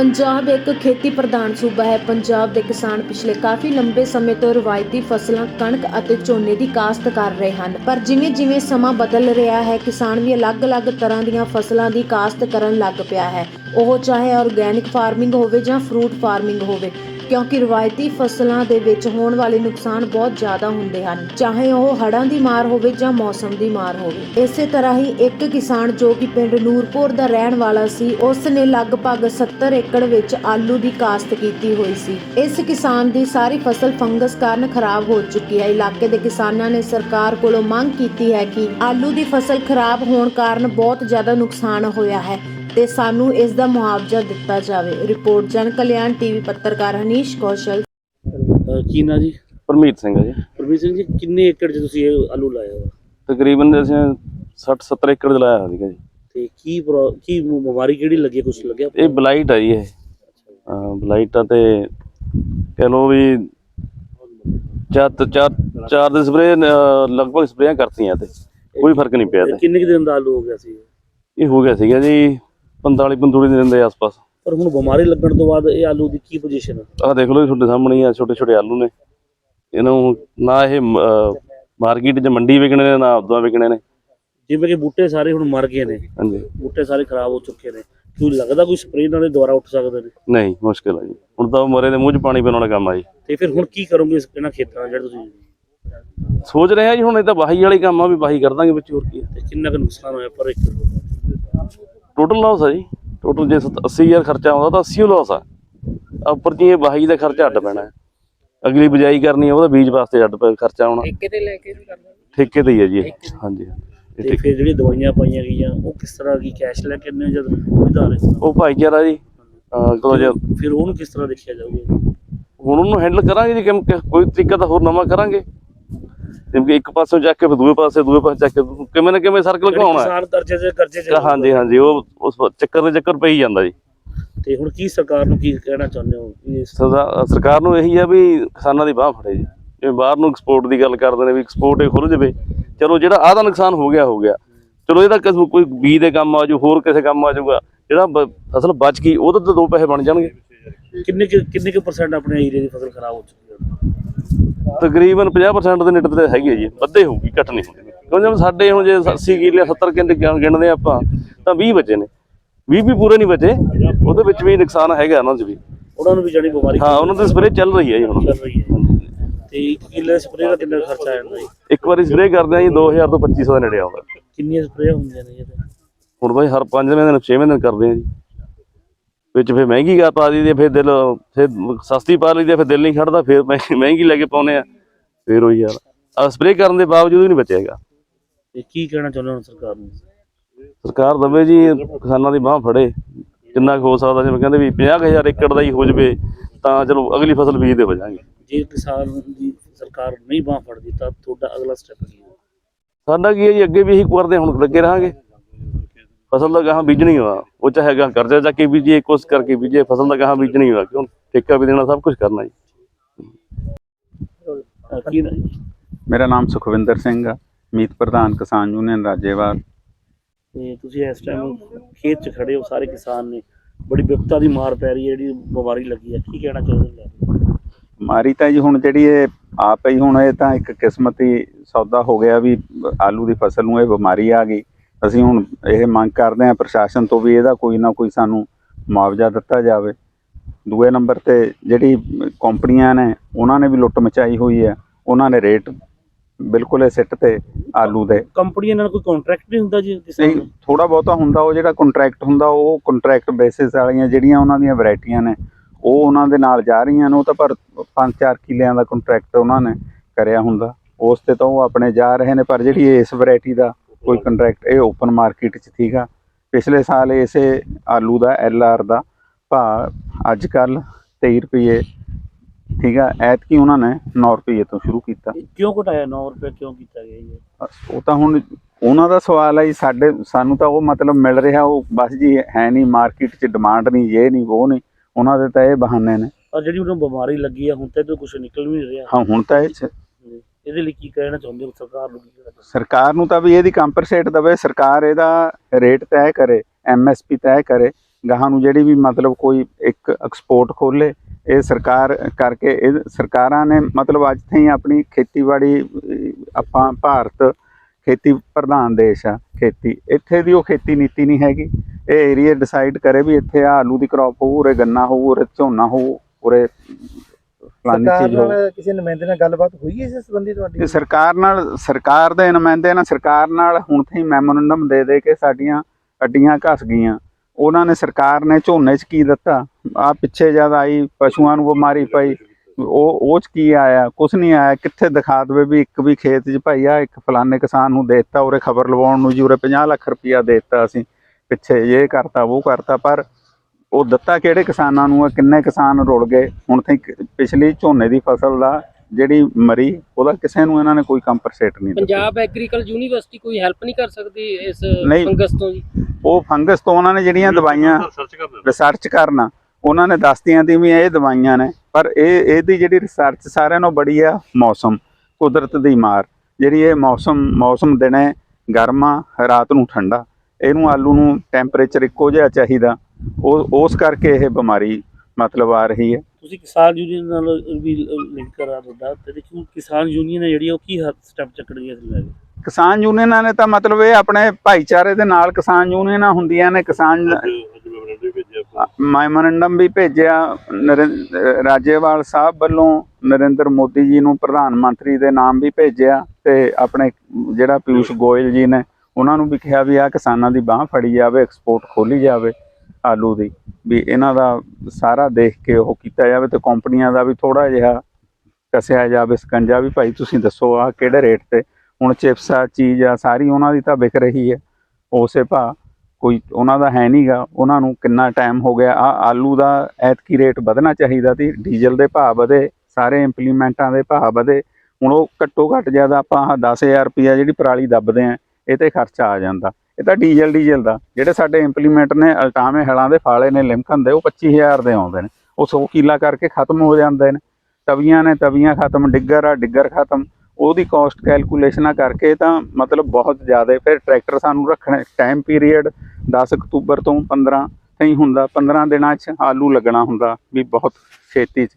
ਪੰਜਾਬ ਇੱਕ ਖੇਤੀ ਪ੍ਰਧਾਨ ਸੂਬਾ ਹੈ। ਪੰਜਾਬ ਦੇ ਕਿਸਾਨ ਪਿਛਲੇ ਕਾਫੀ ਲੰਬੇ ਸਮੇਂ ਤੋਂ ਰਵਾਇਤੀ ਫਸਲਾਂ, ਕਣਕ ਅਤੇ ਝੋਨੇ ਦੀ ਕਾਸ਼ਤ ਕਰ ਰਹੇ ਹਨ। ਪਰ ਜਿਵੇਂ-ਜਿਵੇਂ ਸਮਾਂ ਬਦਲ ਰਿਹਾ ਹੈ, ਕਿਸਾਨ ਵੀ ਅਲੱਗ-ਅਲੱਗ ਤਰ੍ਹਾਂ ਦੀਆਂ ਫਸਲਾਂ ਦੀ ਕਾਸ਼ਤ ਕਰਨ ਲੱਗ ਪਿਆ ਹੈ। ਉਹ ਚਾਹੇ ਆਰਗੈਨਿਕ ਫਾਰਮਿੰਗ ਹੋਵੇ ਜਾਂ ਫਰੂਟ ਫਾਰਮਿੰਗ ਹੋਵੇ ਕਿਉਂਕਿ ਰਵਾਇਤੀ ਫਸਲਾਂ ਦੇ ਵਿੱਚ ਹੋਣ ਵਾਲੇ ਨੁਕਸਾਨ ਬਹੁਤ ਜ਼ਿਆਦਾ ਹੁੰਦੇ ਹਨ। ਚਾਹੇ ਉਹ ਹੜ੍ਹਾਂ ਦੀ ਮਾਰ ਹੋਵੇ ਜਾਂ ਮੌਸਮ ਦੀ ਮਾਰ ਹੋਵੇ। ਇਸੇ ਤਰ੍ਹਾਂ ਹੀ ਇੱਕ ਕਿਸਾਨ ਜੋ ਕਿ ਪਿੰਡ ਨੂਰਪੁਰ ਦਾ ਰਹਿਣ ਵਾਲਾ ਸੀ, ਉਸ ਨੇ ਲਗਭਗ 70 ਏਕੜ ਵਿੱਚ ਆਲੂ ਦੀ ਕਾਸ਼ਤ ਕੀਤੀ ਹੋਈ ਸੀ। ਇਸ ਕਿਸਾਨ ਦੀ ਸਾਰੀ ਫਸਲ ਫੰਗਸ ਕਾਰਨ ਖਰਾਬ ਹੋ ਚੁੱਕੀ ਹੈ। ਇਲਾਕੇ ਦੇ ਕਿਸਾਨਾਂ ਨੇ ਸਰਕਾਰ ਕੋਲੋਂ ਮੰਗ ਕੀਤੀ ਹੈ ਕਿ ਆਲੂ ਦੀ ਫਸਲ ਖਰਾਬ ਹੋਣ ਕਾਰਨ ਬਹੁਤ ਜ਼ਿਆਦਾ ਨੁਕਸਾਨ ਹੋਇਆ ਹੈ। ਤੇ ਸਾਨੂੰ ਇਸ ਦਾ ਮੁਆਵਜ਼ਾ ਦਿੱਤਾ ਜਾਵੇ। ਰਿਪੋਰਟ ਜਨ ਕਲਿਆਣ ਟੀਵੀ ਪੱਤਰਕਾਰ ਹਨੀਸ਼ ਕੌਸ਼ਲ। ਕੀ ਨਾਂ ਜੀ? ਪਰਮੀਤ ਸਿੰਘ ਹੈ ਜੀ। ਪਰਮੇਸ਼ ਸਿੰਘ ਜੀ ਕਿੰਨੇ ਏਕੜ 'ਚ ਤੁਸੀਂ ਇਹ ਆਲੂ ਲਾਇਆ ਵਾ ਤਕਰੀਬਨ ਅਸੀਂ 60 70 ਏਕੜ ਚ ਲਾਇਆ ਸੀਗਾ ਜੀ। ਤੇ ਕੀ ਪ੍ਰੋ- ਕੀ ਬਿਮਾਰੀ ਕਿਹੜੀ ਲੱਗੀ ਕੁਝ ਲੱਗਿਆ ਇਹ ਬਲਾਈਟ ਆ ਜੀ ਇਹ। ਬਲਾਈਟ ਆ ਤੇ ਕਹ ਲੋ ਵੀ ਚਾਰ ਚਾਰ ਚਾਰ ਦੇ ਸਪਰੇ ਲਗਭਗ ਸਪਰੇਆਂ ਕਰਤੀਆਂ ਤੇ। ਕੋਈ ਫ਼ਰਕ ਨਹੀਂ ਪਿਆ ਤੇ। ਤੇ ਕਿੰਨੇ ਕੁ ਦਿਨ ਦਾ ਆਲੂ ਹੋ ਗਿਆ ਸੀ? ਇਹ ਹੋ ਗਿਆ ਸੀਗਾ ਜੀ 45 ਪੰਦੂੜੀ ਦਿਨ ਦੇ ਆਸ-ਪਾਸ। ਪਰ ਹੁਣ ਬਿਮਾਰੀ ਲੱਗਣ ਤੋਂ ਬਾਅਦ ਇਹ ਆਲੂ ਦੀ ਕੀ ਪੋਜੀਸ਼ਨ ਹੈ ਆਹ ਦੇਖ ਲਓ ਜੀ ਤੁਹਾਡੇ ਸਾਹਮਣੇ ਹੀ ਆ ਛੋਟੇ ਛੋਟੇ ਆਲੂ ਨੇ। ਇਹਨੂੰ ਨਾ ਇਹ ਮਾਰਕੀਟ 'ਚ ਮੰਡੀ ਵਿਕਣੇ ਨੇ ਨਾ ਉਦੋਂ ਵਿਕਣੇ ਨੇ। ਜਿਵੇਂ ਕਿ ਬੂਟੇ ਸਾਰੇ ਹੁਣ ਮਰ ਗਏ ਨੇ। ਹਾਂਜੀ। ਬੂਟੇ ਸਾਰੇ ਖਰਾਬ ਹੋ ਚੁੱਕੇ ਨੇ। ਕੀ ਲੱਗਦਾ ਕੋਈ ਸਪਰੇਅ ਨਾਲ ਇਹ ਦੁਬਾਰਾ ਉੱਠ ਸਕਦੇ ਨੇ? ਨਹੀਂ ਮੁਸ਼ਕਿਲ ਆ ਜੀ। ਹੁਣ ਤਾਂ ਮਰੇ ਦੇ ਮੂੰਹ 'ਚ ਪਾਣੀ ਪੈਣ ਵਾਲਾ ਕੰਮ ਆ ਜੀ। ਤੇ ਫਿਰ ਹੁਣ ਕੀ ਕਰੋਗੇ ਇਸ ਇਹਨਾਂ ਖੇਤਾਂ ਨਾਲ ਜਿਹੜੇ ਤੁਸੀਂ ਸੋਚ ਰਿਹਾ ਜੀ ਹੁਣ ਇਹ ਤਾਂ ਵਾਹੀ ਵਾਲੀ ਕੰਮ ਆ ਵੀ ਵਾਹੀ ਕਰ ਦਾਂਗੇ ਵਿੱਚ ਹੋਰ ਕੀ ਆ। ਤੇ ਕਿੰਨਾ ਕੁ ਨੁਕਸਾਨ ਹੋਇਆ ਪਰ ਏਕੜ ਟੋਟਲ ਲਾਸ ਆ ਜੀ। ਟੋਟਲ ਜੇ 80000 ਖਰਚਾ ਆਉਂਦਾ ਤਾਂ 80 ਲਾਸ ਆ। ਉੱਪਰ ਜੀ ਇਹ ਵਾਹੀ ਦਾ ਖਰਚਾ ਅੱਡ ਪੈਣਾ। ਹੈ ਅਗਲੀ ਬਿਜਾਈ ਕਰਨੀ ਆ ਉਹਦਾ ਬੀਜ ਵਾਸਤੇ ਅੱਡ ਪੈ- ਖਰਚਾ ਆਉਣਾ। ਠੇਕੇ ਤੇ ਲੈ ਕੇ ਕਰਨਾ ਠੇਕੇ ਤੇ ਹੀ ਹੈ ਜੀ ਇਹ। ਹਾਂਜੀ ਤੇ ਫਿਰ ਜਿਹੜੀ ਦਵਾਈਆਂ ਪਾਈਆਂ ਗਈਆਂ ਉਹ ਕਿਸ ਤਰ੍ਹਾਂ ਦੀ ਕੈਸ਼ ਲੈ ਕੇ ਨੇ ਜਦ ਉਧਾਰੇ ਉਹ ਭਾਈਚਾਰਾ ਜੀ ਅਹ ਕਦੋਂ ਜੇ ਫਿਰ ਉਹਨੂੰ ਕਿਸ ਤਰ੍ਹਾਂ ਦੇਖਿਆ ਜਾਊਗਾ? ਹੁਣ ਉਹਨੂੰ ਹੈਂਡਲ ਕਰਾਂਗੇ ਜੀ ਕਿਵੇਂ ਕਿ- ਕੋਈ ਤਰੀਕਾ ਤਾਂ ਹੋਰ ਨਵਾਂ ਕਰਾਂਗੇ। ਜਿਵੇਂ ਕਿ ਇੱਕ ਪਾਸੋਂ ਚੱਕ ਕੇ ਫਿਰ ਦੂਏ ਪਾਸੇ ਦੂਏ ਪਾਸੇ ਚੱਕ ਕੇ ਕਿਵੇਂ ਨਾ ਕਿਵੇਂ ਸਰਕਲ ਘੁਮਾਉਣਾ ਕਿਸਾਨ ਕਰਜ਼ੇ ਦੇ ਕਰਜ਼ੇ ਚ ਹਾਂਜੀ ਹਾਂਜੀ ਉਹ ਉਸ ਚੱਕਰ ਦੇ ਚੱਕਰ ਪਈ ਜਾਂਦਾ ਜੀ। ਤੇ ਹੁਣ ਕੀ ਸਰਕਾਰ ਨੂੰ ਕੀ ਕਹਿਣਾ ਚਾਹੁੰਦੇ ਹੋ? ਸਰਕਾਰ ਨੂੰ ਇਹੀ ਆ ਵੀ ਕਿਸਾਨਾਂ ਦੀ ਬਾਹ ਫੜੇ ਜੀ। ਜਿਵੇਂ ਬਾਹਰ ਨੂੰ ਐਕਸਪੋਰਟ ਦੀ ਗੱਲ ਕਰਦੇ ਨੇ ਵੀ ਐਕਸਪੋਰਟ ਹੀ ਖੁੱਲ ਜਾਵੇ। ਚਲੋ ਜਿਹੜਾ ਆਹ ਦਾ ਨੁਕਸਾਨ ਹੋ ਗਿਆ ਹੋ ਗਿਆ। ਚਲੋ ਇਹਦਾ ਕਿਸੇ ਕੋਈ ਬੀਜ ਦੇ ਕੰਮ ਆ ਜਾਊ ਹੋਰ ਕਿਸੇ ਕੰਮ ਆ ਜਾਊਗਾ। ਜਿਹੜਾ ਬ- ਫਸਲ ਬਚ ਗਈ ਉਹਦੇ ਤੋਂ ਦੋ ਪੈਸੇ ਬਣ ਜਾਣਗੇ। ਕਿੰਨੇ ਕਿੰਨੇ ਕੁ ਪਰਸੈਂਟ ਆਪਣੇ ਏਰੀਆ ਦੀ ਫਸਲ ਖਰਾਬ ਹੋ ਚੁੱਕੀ ਹੈ? ਤਕਰੀਬਨ 50% ਦੇ ਨੇੜੇ ਤੇ ਹੈਗੀ ਹੈ ਜੀ ਵੱਧੇ ਹੋਊਗੀ ਘੱਟ ਨਹੀਂ ਹੋਊਗੀ। ਕਿਉਂ ਜਿਵੇਂ ਸਾਡੇ ਹੁਣ ਜੇ 80 ਕਿੱਲੇ 70 ਕਿੱਲੇ ਗਿਣ- ਗਿਣਦੇ ਆਪਾਂ ਤਾਂ 20 ਬਚੇ ਨੇ। 20 ਵੀ ਪੂਰੇ ਨਹੀਂ ਬਚੇ ਉਹਦੇ ਵਿੱਚ ਵੀ ਨੁਕਸਾਨ ਹੈਗਾ ਉਹਨਾਂ 'ਚ ਵੀ। ਉਹਨਾਂ ਨੂੰ ਵੀ ਜਾਨੀ ਬਿਮਾਰੀ ਹਾਂ ਉਹਨਾਂ ਤੇ ਸਪਰੇਅ ਚੱਲ ਰਹੀ ਹੈ ਜੀ ਹੁਣ। ਚੱਲ ਰਹੀ ਹੈ। ਤੇ ਇੱਕ ਕਿੱਲੇ ਸਪਰੇਅ ਦਾ ਕਿੰਨਾ ਖਰਚਾ ਆ ਜਾਂਦਾ ਜੀ ਇੱਕ ਵਾਰੀ ਸਪਰੇਅ ਕਰਦੇ ਆ ਜੀ 2000 ਤੋਂ 2500 ਦੇ ਨੇੜੇ ਆਉਂਦਾ। ਕਿੰਨੀਆਂ ਸਪਰੇਅ ਹੁੰਦੀਆਂ ਨੇ ਇਹਦੇ? ਹੁਣ ਬਾਈ ਹਰ 5ਵੇਂ ਦਿਨ 6ਵੇਂ ਦਿਨ ਕਰਦੇ ਆ ਜੀ। ਵਿੱਚ ਫਿਰ ਮਹਿੰਗੀ ਗਾ ਪਾ ਦਈਦੀ ਫਿਰ ਦਿਲ ਫਿਰ ਸਸਤੀ ਪਾ ਲਈਦੀ ਫਿਰ ਦਿਲ ਨਹੀਂ ਖੜਦਾ ਫਿਰ ਮਹਿ- ਮਹਿੰਗੀ ਲੈ ਕੇ ਪਾਉਨੇ ਆ ਫਿਰ ਉਹੀ ਯਾਰ ਆ। ਸਪਰੇਅ ਕਰਨ ਦੇ ਬਾਵਜੂਦ ਵੀ ਨਹੀਂ ਬਚੇਗਾ ਤੇ ਕੀ ਕਹਿਣਾ ਚਾਹੁੰਦੇ ਹੋ ਸਰਕਾਰ ਨੂੰ? ਸਰਕਾਰ ਦਵੇ ਜੀ ਕਿਸਾਨਾਂ ਦੀ ਬਾਹ ਫੜੇ ਜਿੰਨਾ ਕੁ ਹੋ ਸਕਦਾ ਜਿਵੇਂ ਕਹਿੰਦੇ ਵੀ 50000 ਏਕੜ ਦਾ ਹੀ ਹੋ ਜਵੇ ਤਾਂ ਚਲੋ ਅਗਲੀ ਫਸਲ ਬੀਜਦੇ ਹੋ ਜਾਾਂਗੇ ਜੇ ਕਿਸਾਨ ਦੀ ਸਰਕਾਰ ਨਹੀਂ ਬਾਹ ਫੜਦੀ ਤਾਂ ਤੁਹਾਡਾ ਅਗਲਾ ਸਟੈਪ ਕੀ ਹੋਊ ਸਾਡਾ ਕੀ ਹੈ ਜੀ ਅੱਗੇ ਵੀ ਇਹੀ ਕਰਦੇ ਹੁਣ ਲੱਗੇ ਰਹਾਂਗੇ। ਫਸਲ ਦਾ ਗਾਹਾਂ ਬੀਜਣੀ ਹੋਆ ਉਹ ਚਾਹੇ ਗਾਹਾਂ ਕਰਜ਼ਾ ਚੱਕ ਕੇ ਬੀਜੀਏ ਕੁਛ ਕਰਕੇ ਬੀਜੀਏ ਫਸਲ ਦਾ ਗਾਹਾਂ ਬੀਜਣੀ ਹੋਆ ਕਿਉਂ? ਠੇਕਾ ਵੀ ਦੇਣਾ ਸਭ ਕੁਝ ਕਰਨਾ ਜੀ। ਮੇਰਾ ਨਾਮ ਸੁਖਵਿੰਦਰ ਸਿੰਘ ਆ। ਮੀਤ ਪ੍ਰਧਾਨ ਕਿਸਾਨ ਯੂਨੀਅਨ ਰਾਜੇਵਾਲ। ਤੇ ਤੁਸੀਂ ਇਸ ਟਾਈਮ ਖੇਤ 'ਚ ਖੜੇ ਹੋ ਸਾਰੇ ਕਿਸਾਨ ਨੇ। ਬੜੀ ਵਿਪਤਾ ਦੀ ਮਾਰ ਪੈ ਰਹੀ ਹੈ ਜਿਹੜੀ ਬਿਮਾਰੀ ਲੱਗੀ ਹੈ। ਕੀ ਕਹਿਣਾ ਚਾਹੁੰਦੇ ਹੋ ਮਾਰੀ ਤਾਂ ਜੀ ਹੁਣ ਜਿਹੜੀ ਇਹ ਆਪ ਹੀ ਹੁਣ ਇਹ ਤਾਂ ਇੱਕ ਕਿਸਮਤੀ ਸੌਦਾ ਹੋ ਗਿਆ ਵੀ ਆਲੂ ਦੀ ਫਸਲ ਨੂੰ ਇਹ ਬਿਮਾਰੀ ਆ ਗਈ। ਅਸੀਂ ਹੁਣ ਇਹ ਮੰਗ ਕਰਦੇ ਹਾਂ ਪ੍ਰਸ਼ਾਸਨ ਤੋਂ ਵੀ ਇਹਦਾ ਕੋਈ ਨਾ ਕੋਈ ਸਾਨੂੰ ਮੁਆਵਜ਼ਾ ਦਿੱਤਾ ਜਾਵੇ। ਦੂਏ ਨੰਬਰ ਤੇ ਜਿਹੜੀ ਕੰਪਨੀਆਂ ਨੇ ਉਹਨਾਂ ਨੇ ਵੀ ਲੁੱਟ ਮਚਾਈ ਹੋਈ ਹੈ। ਉਹਨਾਂ ਨੇ ਰੇਟ ਬਿਲਕੁਲ ਇਹ ਸਿੱਟ ਤੇ ਆਲੂ ਦੇ। ਕੰਪਨੀ ਨਾਲ ਕੋਈ ਕੰਟਰੈਕਟ ਨਹੀਂ ਹੁੰਦਾ ਜੀ ਨਹੀਂ? ਥੋੜਾ ਬਹੁਤਾ ਹੁੰਦਾ ਉਹ ਜਿਹੜਾ ਕੰਟਰੈਕਟ ਹੁੰਦਾ ਉਹ ਕੰਟਰੈਕਟ ਬੇਸਿਸ ਵਾਲੀਆਂ ਜਿਹੜੀਆਂ ਉਹਨਾਂ ਦੀਆਂ ਵੈਰਾਈਟੀਆਂ ਨੇ ਉਹ ਉਹਨਾਂ ਦੇ ਨਾਲ ਜਾ ਰਹੀਆਂ ਨੇ ਉਹ ਤਾਂ ਪਰ 5-4 ਕਿੱਲਿਆਂ ਦਾ ਕੰਟਰੈਕਟ ਉਹਨਾਂ ਨੇ ਕਰਿਆ ਹੁੰਦਾ। ਉਸ ਤੇ ਤਾਂ ਉਹ ਆਪਣੇ ਜਾ ਰਹੇ ਨੇ ਪਰ ਜਿਹੜੀ ਇਸ ਵੈਰਾਈਟੀ ਦਾ ਕੋਈ ਕੰਟਰੈਕਟ ਇਹ ਓਪਨ ਮਾਰਕੀਟ 'ਚ ਸੀਗਾ। ਪਿਛਲੇ ਸਾਲ ਇਸੇ ਆਲੂ ਦਾ ਐਲ ਆਰ ਦਾ ਭਾਅ ਅੱਜ ਕੱਲ 23 ਰੁਪਏ ਠੀਕ ਆ ਐਤਕੀ ਉਹਨਾਂ ਨੇ 9 ਰੁਪਏ ਤੋਂ ਸ਼ੁਰੂ ਕੀਤਾ। ਕਿਉਂ ਘਟਾਇਆ? 9 ਰੁਪਏ ਕਿਉਂ ਕੀਤਾ ਗਿਆ ਜੀ? ਉਹ ਤਾਂ ਹੁਣ ਉਹਨਾਂ ਦਾ ਸਵਾਲ ਹੈ ਸਾਡੇ ਸਾਨੂੰ ਤਾਂ ਉਹ ਮਤਲਬ ਮਿਲ ਰਿਹਾ ਉਹ ਬਸ ਜੀ ਹੈ ਨਹੀਂ ਮਾਰਕੀਟ 'ਚ ਡਿਮਾਂਡ ਨਹੀਂ ਇਹ ਨਹੀਂ ਉਹ ਨਹੀਂ। ਉਹਨਾਂ ਦੇ ਤਾਂ ਇਹ ਬਹਾਨੇ ਨੇ। ਔਰ ਜਿਹੜੀ ਉਹਨੂੰ ਬਿਮਾਰੀ ਲੱਗੀ ਆ ਹੁਣ ਤਾਂ ਕੁਝ ਨਿਕਲ ਵੀ ਨਹੀਂ ਰਿਹਾ। ਹਾਂ ਹੁਣ ਤਾਂ ਇਹ ਇਹਦੇ ਲਈ ਕੀ ਕਹਿਣਾ ਚਾਹੁੰਦੇ ਹੋ? ਸਰਕਾਰ ਨੂੰ ਕੀ ਕਹਿਣਾ ਚਾਹੁੰਦੇ ਸਰਕਾਰ ਨੂੰ ਤਾਂ ਵੀ ਇਹਦੀ ਕੰਪਨਸੇਟ ਦੇਵੇ, ਸਰਕਾਰ ਇਹਦਾ ਰੇਟ ਤੈਅ ਕਰੇ ਐਮਐਸਪੀ ਤੈਅ ਕਰੇ, ਗਾਹਾਂ ਨੂੰ ਜਿਹੜੀ ਵੀ ਮਤਲਬ ਕੋਈ ਇੱਕ ਐਕਸਪੋਰਟ ਖੋਲੇ ਇਹ ਸਰਕਾਰ ਕਰਕੇ, ਇਹ ਸਰਕਾਰਾਂ ਨੇ ਮਤਲਬ ਅੱਜ ਤਾਈਂ ਆਪਣੀ ਖੇਤੀਬਾੜੀ, ਆਪਾਂ ਭਾਰਤ ਖੇਤੀ ਪ੍ਰਧਾਨ ਦੇਸ਼ ਆ, ਖੇਤੀ, ਇੱਥੇ ਦੀ ਉਹ ਖੇਤੀ ਨੀਤੀ ਨਹੀਂ ਹੈਗੀ। ਇਹ ਏਰੀਆ ਡਿਸਾਈਡ ਕਰੇ ਵੀ ਇੱਥੇ ਆਹ ਆਲੂ ਦੀ ਕ੍ਰੌਪ ਹੋਊ, ਉਰੇ ਗੰਨਾ ਹੋਊ, ਉਰੇ ਝੋਨਾ ਹੋਊ, ਉਰੇ ਫਲਾਨੀ ਸਰਕਾਰ ਚੀਜ਼ ਨਾਲ ਕਿਸੇ ਨੁਮਾਇੰਦੇ ਨਾਲ ਗੱਲਬਾਤ ਹੋਈ ਹੈ ਇਸ ਸੰਬੰਧੀ ਤੁਹਾਡੀ? ਤੇ ਸਰਕਾਰ ਨਾਲ ਸਰਕਾਰ ਦੇ ਨੁਮਾਇੰਦੇ ਨਾਲ ਸਰਕਾਰ ਨਾਲ ਹੁਣ ਤਾਈਂ ਮੈਮੋਰੰਡਮ ਦੇ ਦੇ ਕੇ ਸਾਡੀਆਂ ਅੱਡੀਆਂ ਘਸ ਗਈਆਂ। ਉਹਨਾਂ ਨੇ ਸਰਕਾਰ ਨੇ ਝੋਨੇ 'ਚ ਕੀ ਦਿੱਤਾ? ਆ ਪਿੱਛੇ ਜਦ ਆਈ ਪਸ਼ੂਆਂ ਨੂੰ ਬਿਮਾਰੀ ਪਈ ਉਹ ਉਹ 'ਚ ਕੀ ਆਇਆ? ਕੁਝ ਨਹੀਂ ਆਇਆ। ਕਿੱਥੇ ਦਿਖਾ ਦੇਵੇ ਵੀ ਇੱਕ ਵੀ ਖੇਤ 'ਚ ਭਾਈ ਆ ਇੱਕ ਫਲਾਣੇ ਕਿਸਾਨ ਨੂੰ ਦੇ ਦਿੱਤਾ ਉਰੇ ਖਬਰ ਲਵਾਉਣ ਨੂੰ ਜੀ ਉਰੇ 50 ਲੱਖ ਰੁਪਇਆ ਦੇ ਦਿੱਤਾ ਅਸੀਂ। ਪਿੱਛੇ ਇਹ ਕਰਤਾ ਉਹ ਕਰਤਾ ਪਰ ਉਹ ਦਿੱਤਾ ਕਿਹੜੇ ਕਿਸਾਨਾਂ ਨੂੰ ਆ ਕਿੰਨੇ ਕਿਸਾਨ ਰੁਲ ਗਏ? ਹੁਣ ਤਾਈਂ ਪਿਛਲੀ ਝੋਨੇ ਦੀ ਫਸਲ ਦਾ ਜਿਹੜੀ ਮਰੀ ਉਹਦਾ ਕਿਸੇ ਨੂੰ ਇਹਨਾਂ ਨੇ ਕੋਈ ਕੰਪਨਸੇਟ ਨਹੀਂ ਦਿੱਤਾ। ਪੰਜਾਬ ਐਗਰੀਕਲਚਰ ਯੂਨੀਵਰਸਿਟੀ ਕੋਈ ਹੈਲਪ ਨਹੀਂ ਕਰ ਸਕਦੀ ਇਸ। ਫੰਗਸ ਤੋਂ ਜੀ? ਉਹ ਫੰਗਸ ਤੋਂ ਉਹਨਾਂ ਨੇ ਜਿਹੜੀਆਂ ਦਵਾਈਆਂ ਰਿਸਰਚ ਕਰਨਾ ਉਹਨਾਂ ਨੇ ਦੱਸਤੀਆਂ ਤੀ ਵੀ ਇਹ ਦਵਾਈਆਂ ਨੇ ਪਰ ਇਹ ਇਹਦੀ ਜਿਹੜੀ ਰਿਸਰਚ ਸਾਰਿਆਂ ਨਾਲੋਂ ਬੜੀ ਆ ਮੌਸਮ ਕੁਦਰਤ ਦੀ ਮਾਰ ਜਿਹੜੀ ਇਹ ਮੌਸਮ ਮੌਸਮ ਦਿਨੇ ਗਰਮਾ ਰਾਤ ਨੂੰ ਠੰਡਾ ਇਹਨੂੰ ਆਲੂ ਨੂੰ ਟੈਂਪਰੇਚਰ ਇੱਕੋ ਜਿਹਾ ਚਾਹੀਦਾ। ਉਹ ਉਸ ਕਰਕੇ ਇਹ ਬਿਮਾਰੀ ਮਤਲਬ ਆ ਰਹੀ ਹੈ। ਤੁਸੀਂ ਕਿਸਾਨ ਯੂਨੀਅਨ ਨਾਲ ਵੀ ਲਿੰਕ ਕਰਾ ਦਿੰਦਾ ਤੇ ਦੇਖੋ ਕਿਸਾਨ ਯੂਨੀਅਨ ਹੈ ਜਿਹੜੀ ਉਹ ਕੀ ਸਟੈਪ ਚੱਕਣਗੀਆਂ ਇਸ ਲੈ ਕੇ ਕਿਸਾਨ ਯੂਨੀਅਨਾਂ ਨੇ ਤਾਂ ਮਤਲਬ ਇਹ ਆਪਣੇ ਭਾਈਚਾਰੇ ਦੇ ਨਾਲ ਕਿਸਾਨ ਯੂਨੀਅਨਾਂ ਹੁੰਦੀਆਂ ਨੇ ਕਿਸਾਨ ਮੈਮੋਰੰਡਮ ਵੀ ਭੇਜਿਆ ਰਾਜੇਵਾਲ ਸਾਹਿਬ ਵੱਲੋਂ ਨਰਿੰਦਰ ਮੋਦੀ ਜੀ ਨੂੰ ਪ੍ਰਧਾਨ ਮੰਤਰੀ ਦੇ ਨਾਮ ਵੀ ਭੇਜਿਆ ਤੇ ਆਪਣੇ ਜਿਹੜਾ ਪਿਊਸ਼ ਗੋਇਲ ਜੀ ਨੇ ਉਹਨਾਂ ਨੂੰ ਵੀ ਕਿਹਾ ਵੀ ਆ ਕਿਸਾਨਾਂ ਦੀ ਬਾਹ ਫੜੀ ਜਾਵੇ ਐਕਸਪੋਰਟ ਖੋਲੀ ਜਾਵੇ। ਆਲੂ ਦੀ, ਵੀ ਇਹਨਾਂ ਦਾ ਸਾਰਾ ਦੇਖ ਕੇ ਉਹ ਕੀਤਾ ਜਾਵੇ ਤੇ ਕੰਪਨੀਆਂ ਦਾ ਵੀ ਥੋੜਾ ਜਿਹਾ ਕਸਿਆ ਜਾਵੇ ਸਕੰਜਾ ਵੀ ਭਾਈ ਤੁਸੀਂ ਦੱਸੋ ਆ ਕਿਹੜੇ ਰੇਟ ਤੇ? ਹੁਣ ਚਿਪਸ ਆ, ਚੀਜ਼ ਆ, ਸਾਰੀ ਉਹਨਾਂ ਦੀ ਤਾਂ ਵਿਕ ਰਹੀ ਹੈ। ਉਸੇ ਭਾ ਕੋਈ ਉਹਨਾਂ ਦਾ ਹੈ ਨਹੀਂਗਾ ਉਹਨਾਂ ਨੂੰ ਕਿੰਨਾ ਟਾਈਮ ਹੋ ਗਿਆ? ਆ ਆਲੂ ਦਾ ਐਤਕੀ ਰੇਟ ਵਧਣਾ ਚਾਹੀਦਾ ਸੀ, ਡੀਜ਼ਲ ਦੇ ਭਾਅ ਵਧੇ, ਸਾਰੇ ਇੰਪਲੀਮੈਂਟਾਂ ਦੇ ਭਾਅ ਵਧੇ। ਹੁਣ ਉਹ ਘੱਟੋ ਘੱਟ ਜ਼ਿਆਦਾ ਆਪਾਂ ਆਹ 10000 ਰੁਪਿਆ ਜਿਹੜੀ ਪਰਾਲੀ ਦੱਬਦੇ ਆ, ਇਹ ਤੇ ਖਰਚਾ ਆ ਜਾਂਦਾ। ਇਹ ਤਾਂ ਡੀਜ਼ਲ ਡੀਜ਼ਲ ਦਾ। ਜਿਹੜੇ ਸਾਡੇ ਇੰਪਲੀਮੈਂਟ ਨੇ, ਅਲਟਾਵੇਂ ਹਲਾਂ ਦੇ ਫਾਲੇ ਨੇ ਲਿਮਕਨ ਦੇ, ਉਹ 25000 ਦੇ ਆਉਂਦੇ ਨੇ। ਉਹ 100 ਕਿੱਲਾ ਕਰਕੇ ਖਤਮ ਹੋ ਜਾਂਦੇ ਨੇ। ਤਵੀਆਂ ਨੇ, ਤਵੀਆਂ ਖਤਮ, ਡਿੱਗਰ ਆ, ਡਿੱਗਰ ਖਤਮ। ਉਹਦੀ ਕਾਸਟ ਕੈਲਕੂਲੇਸ਼ਨਾਂ ਕਰਕੇ ਤਾਂ ਮਤਲਬ ਬਹੁਤ ਜ਼ਿਆਦਾ। ਫਿਰ ਟਰੈਕਟਰ ਸਾਨੂੰ ਰੱਖਣੇ ਟਾਈਮ ਪੀਰੀਅਡ 10 ਅਕਤੂਬਰ ਤੋਂ 15 ਤਾਈਂ ਹੁੰਦਾ। 15 ਦਿਨਾਂ 'ਚ ਆਲੂ ਲੱਗਣਾ ਹੁੰਦਾ ਵੀ ਬਹੁਤ ਛੇਤੀ 'ਚ।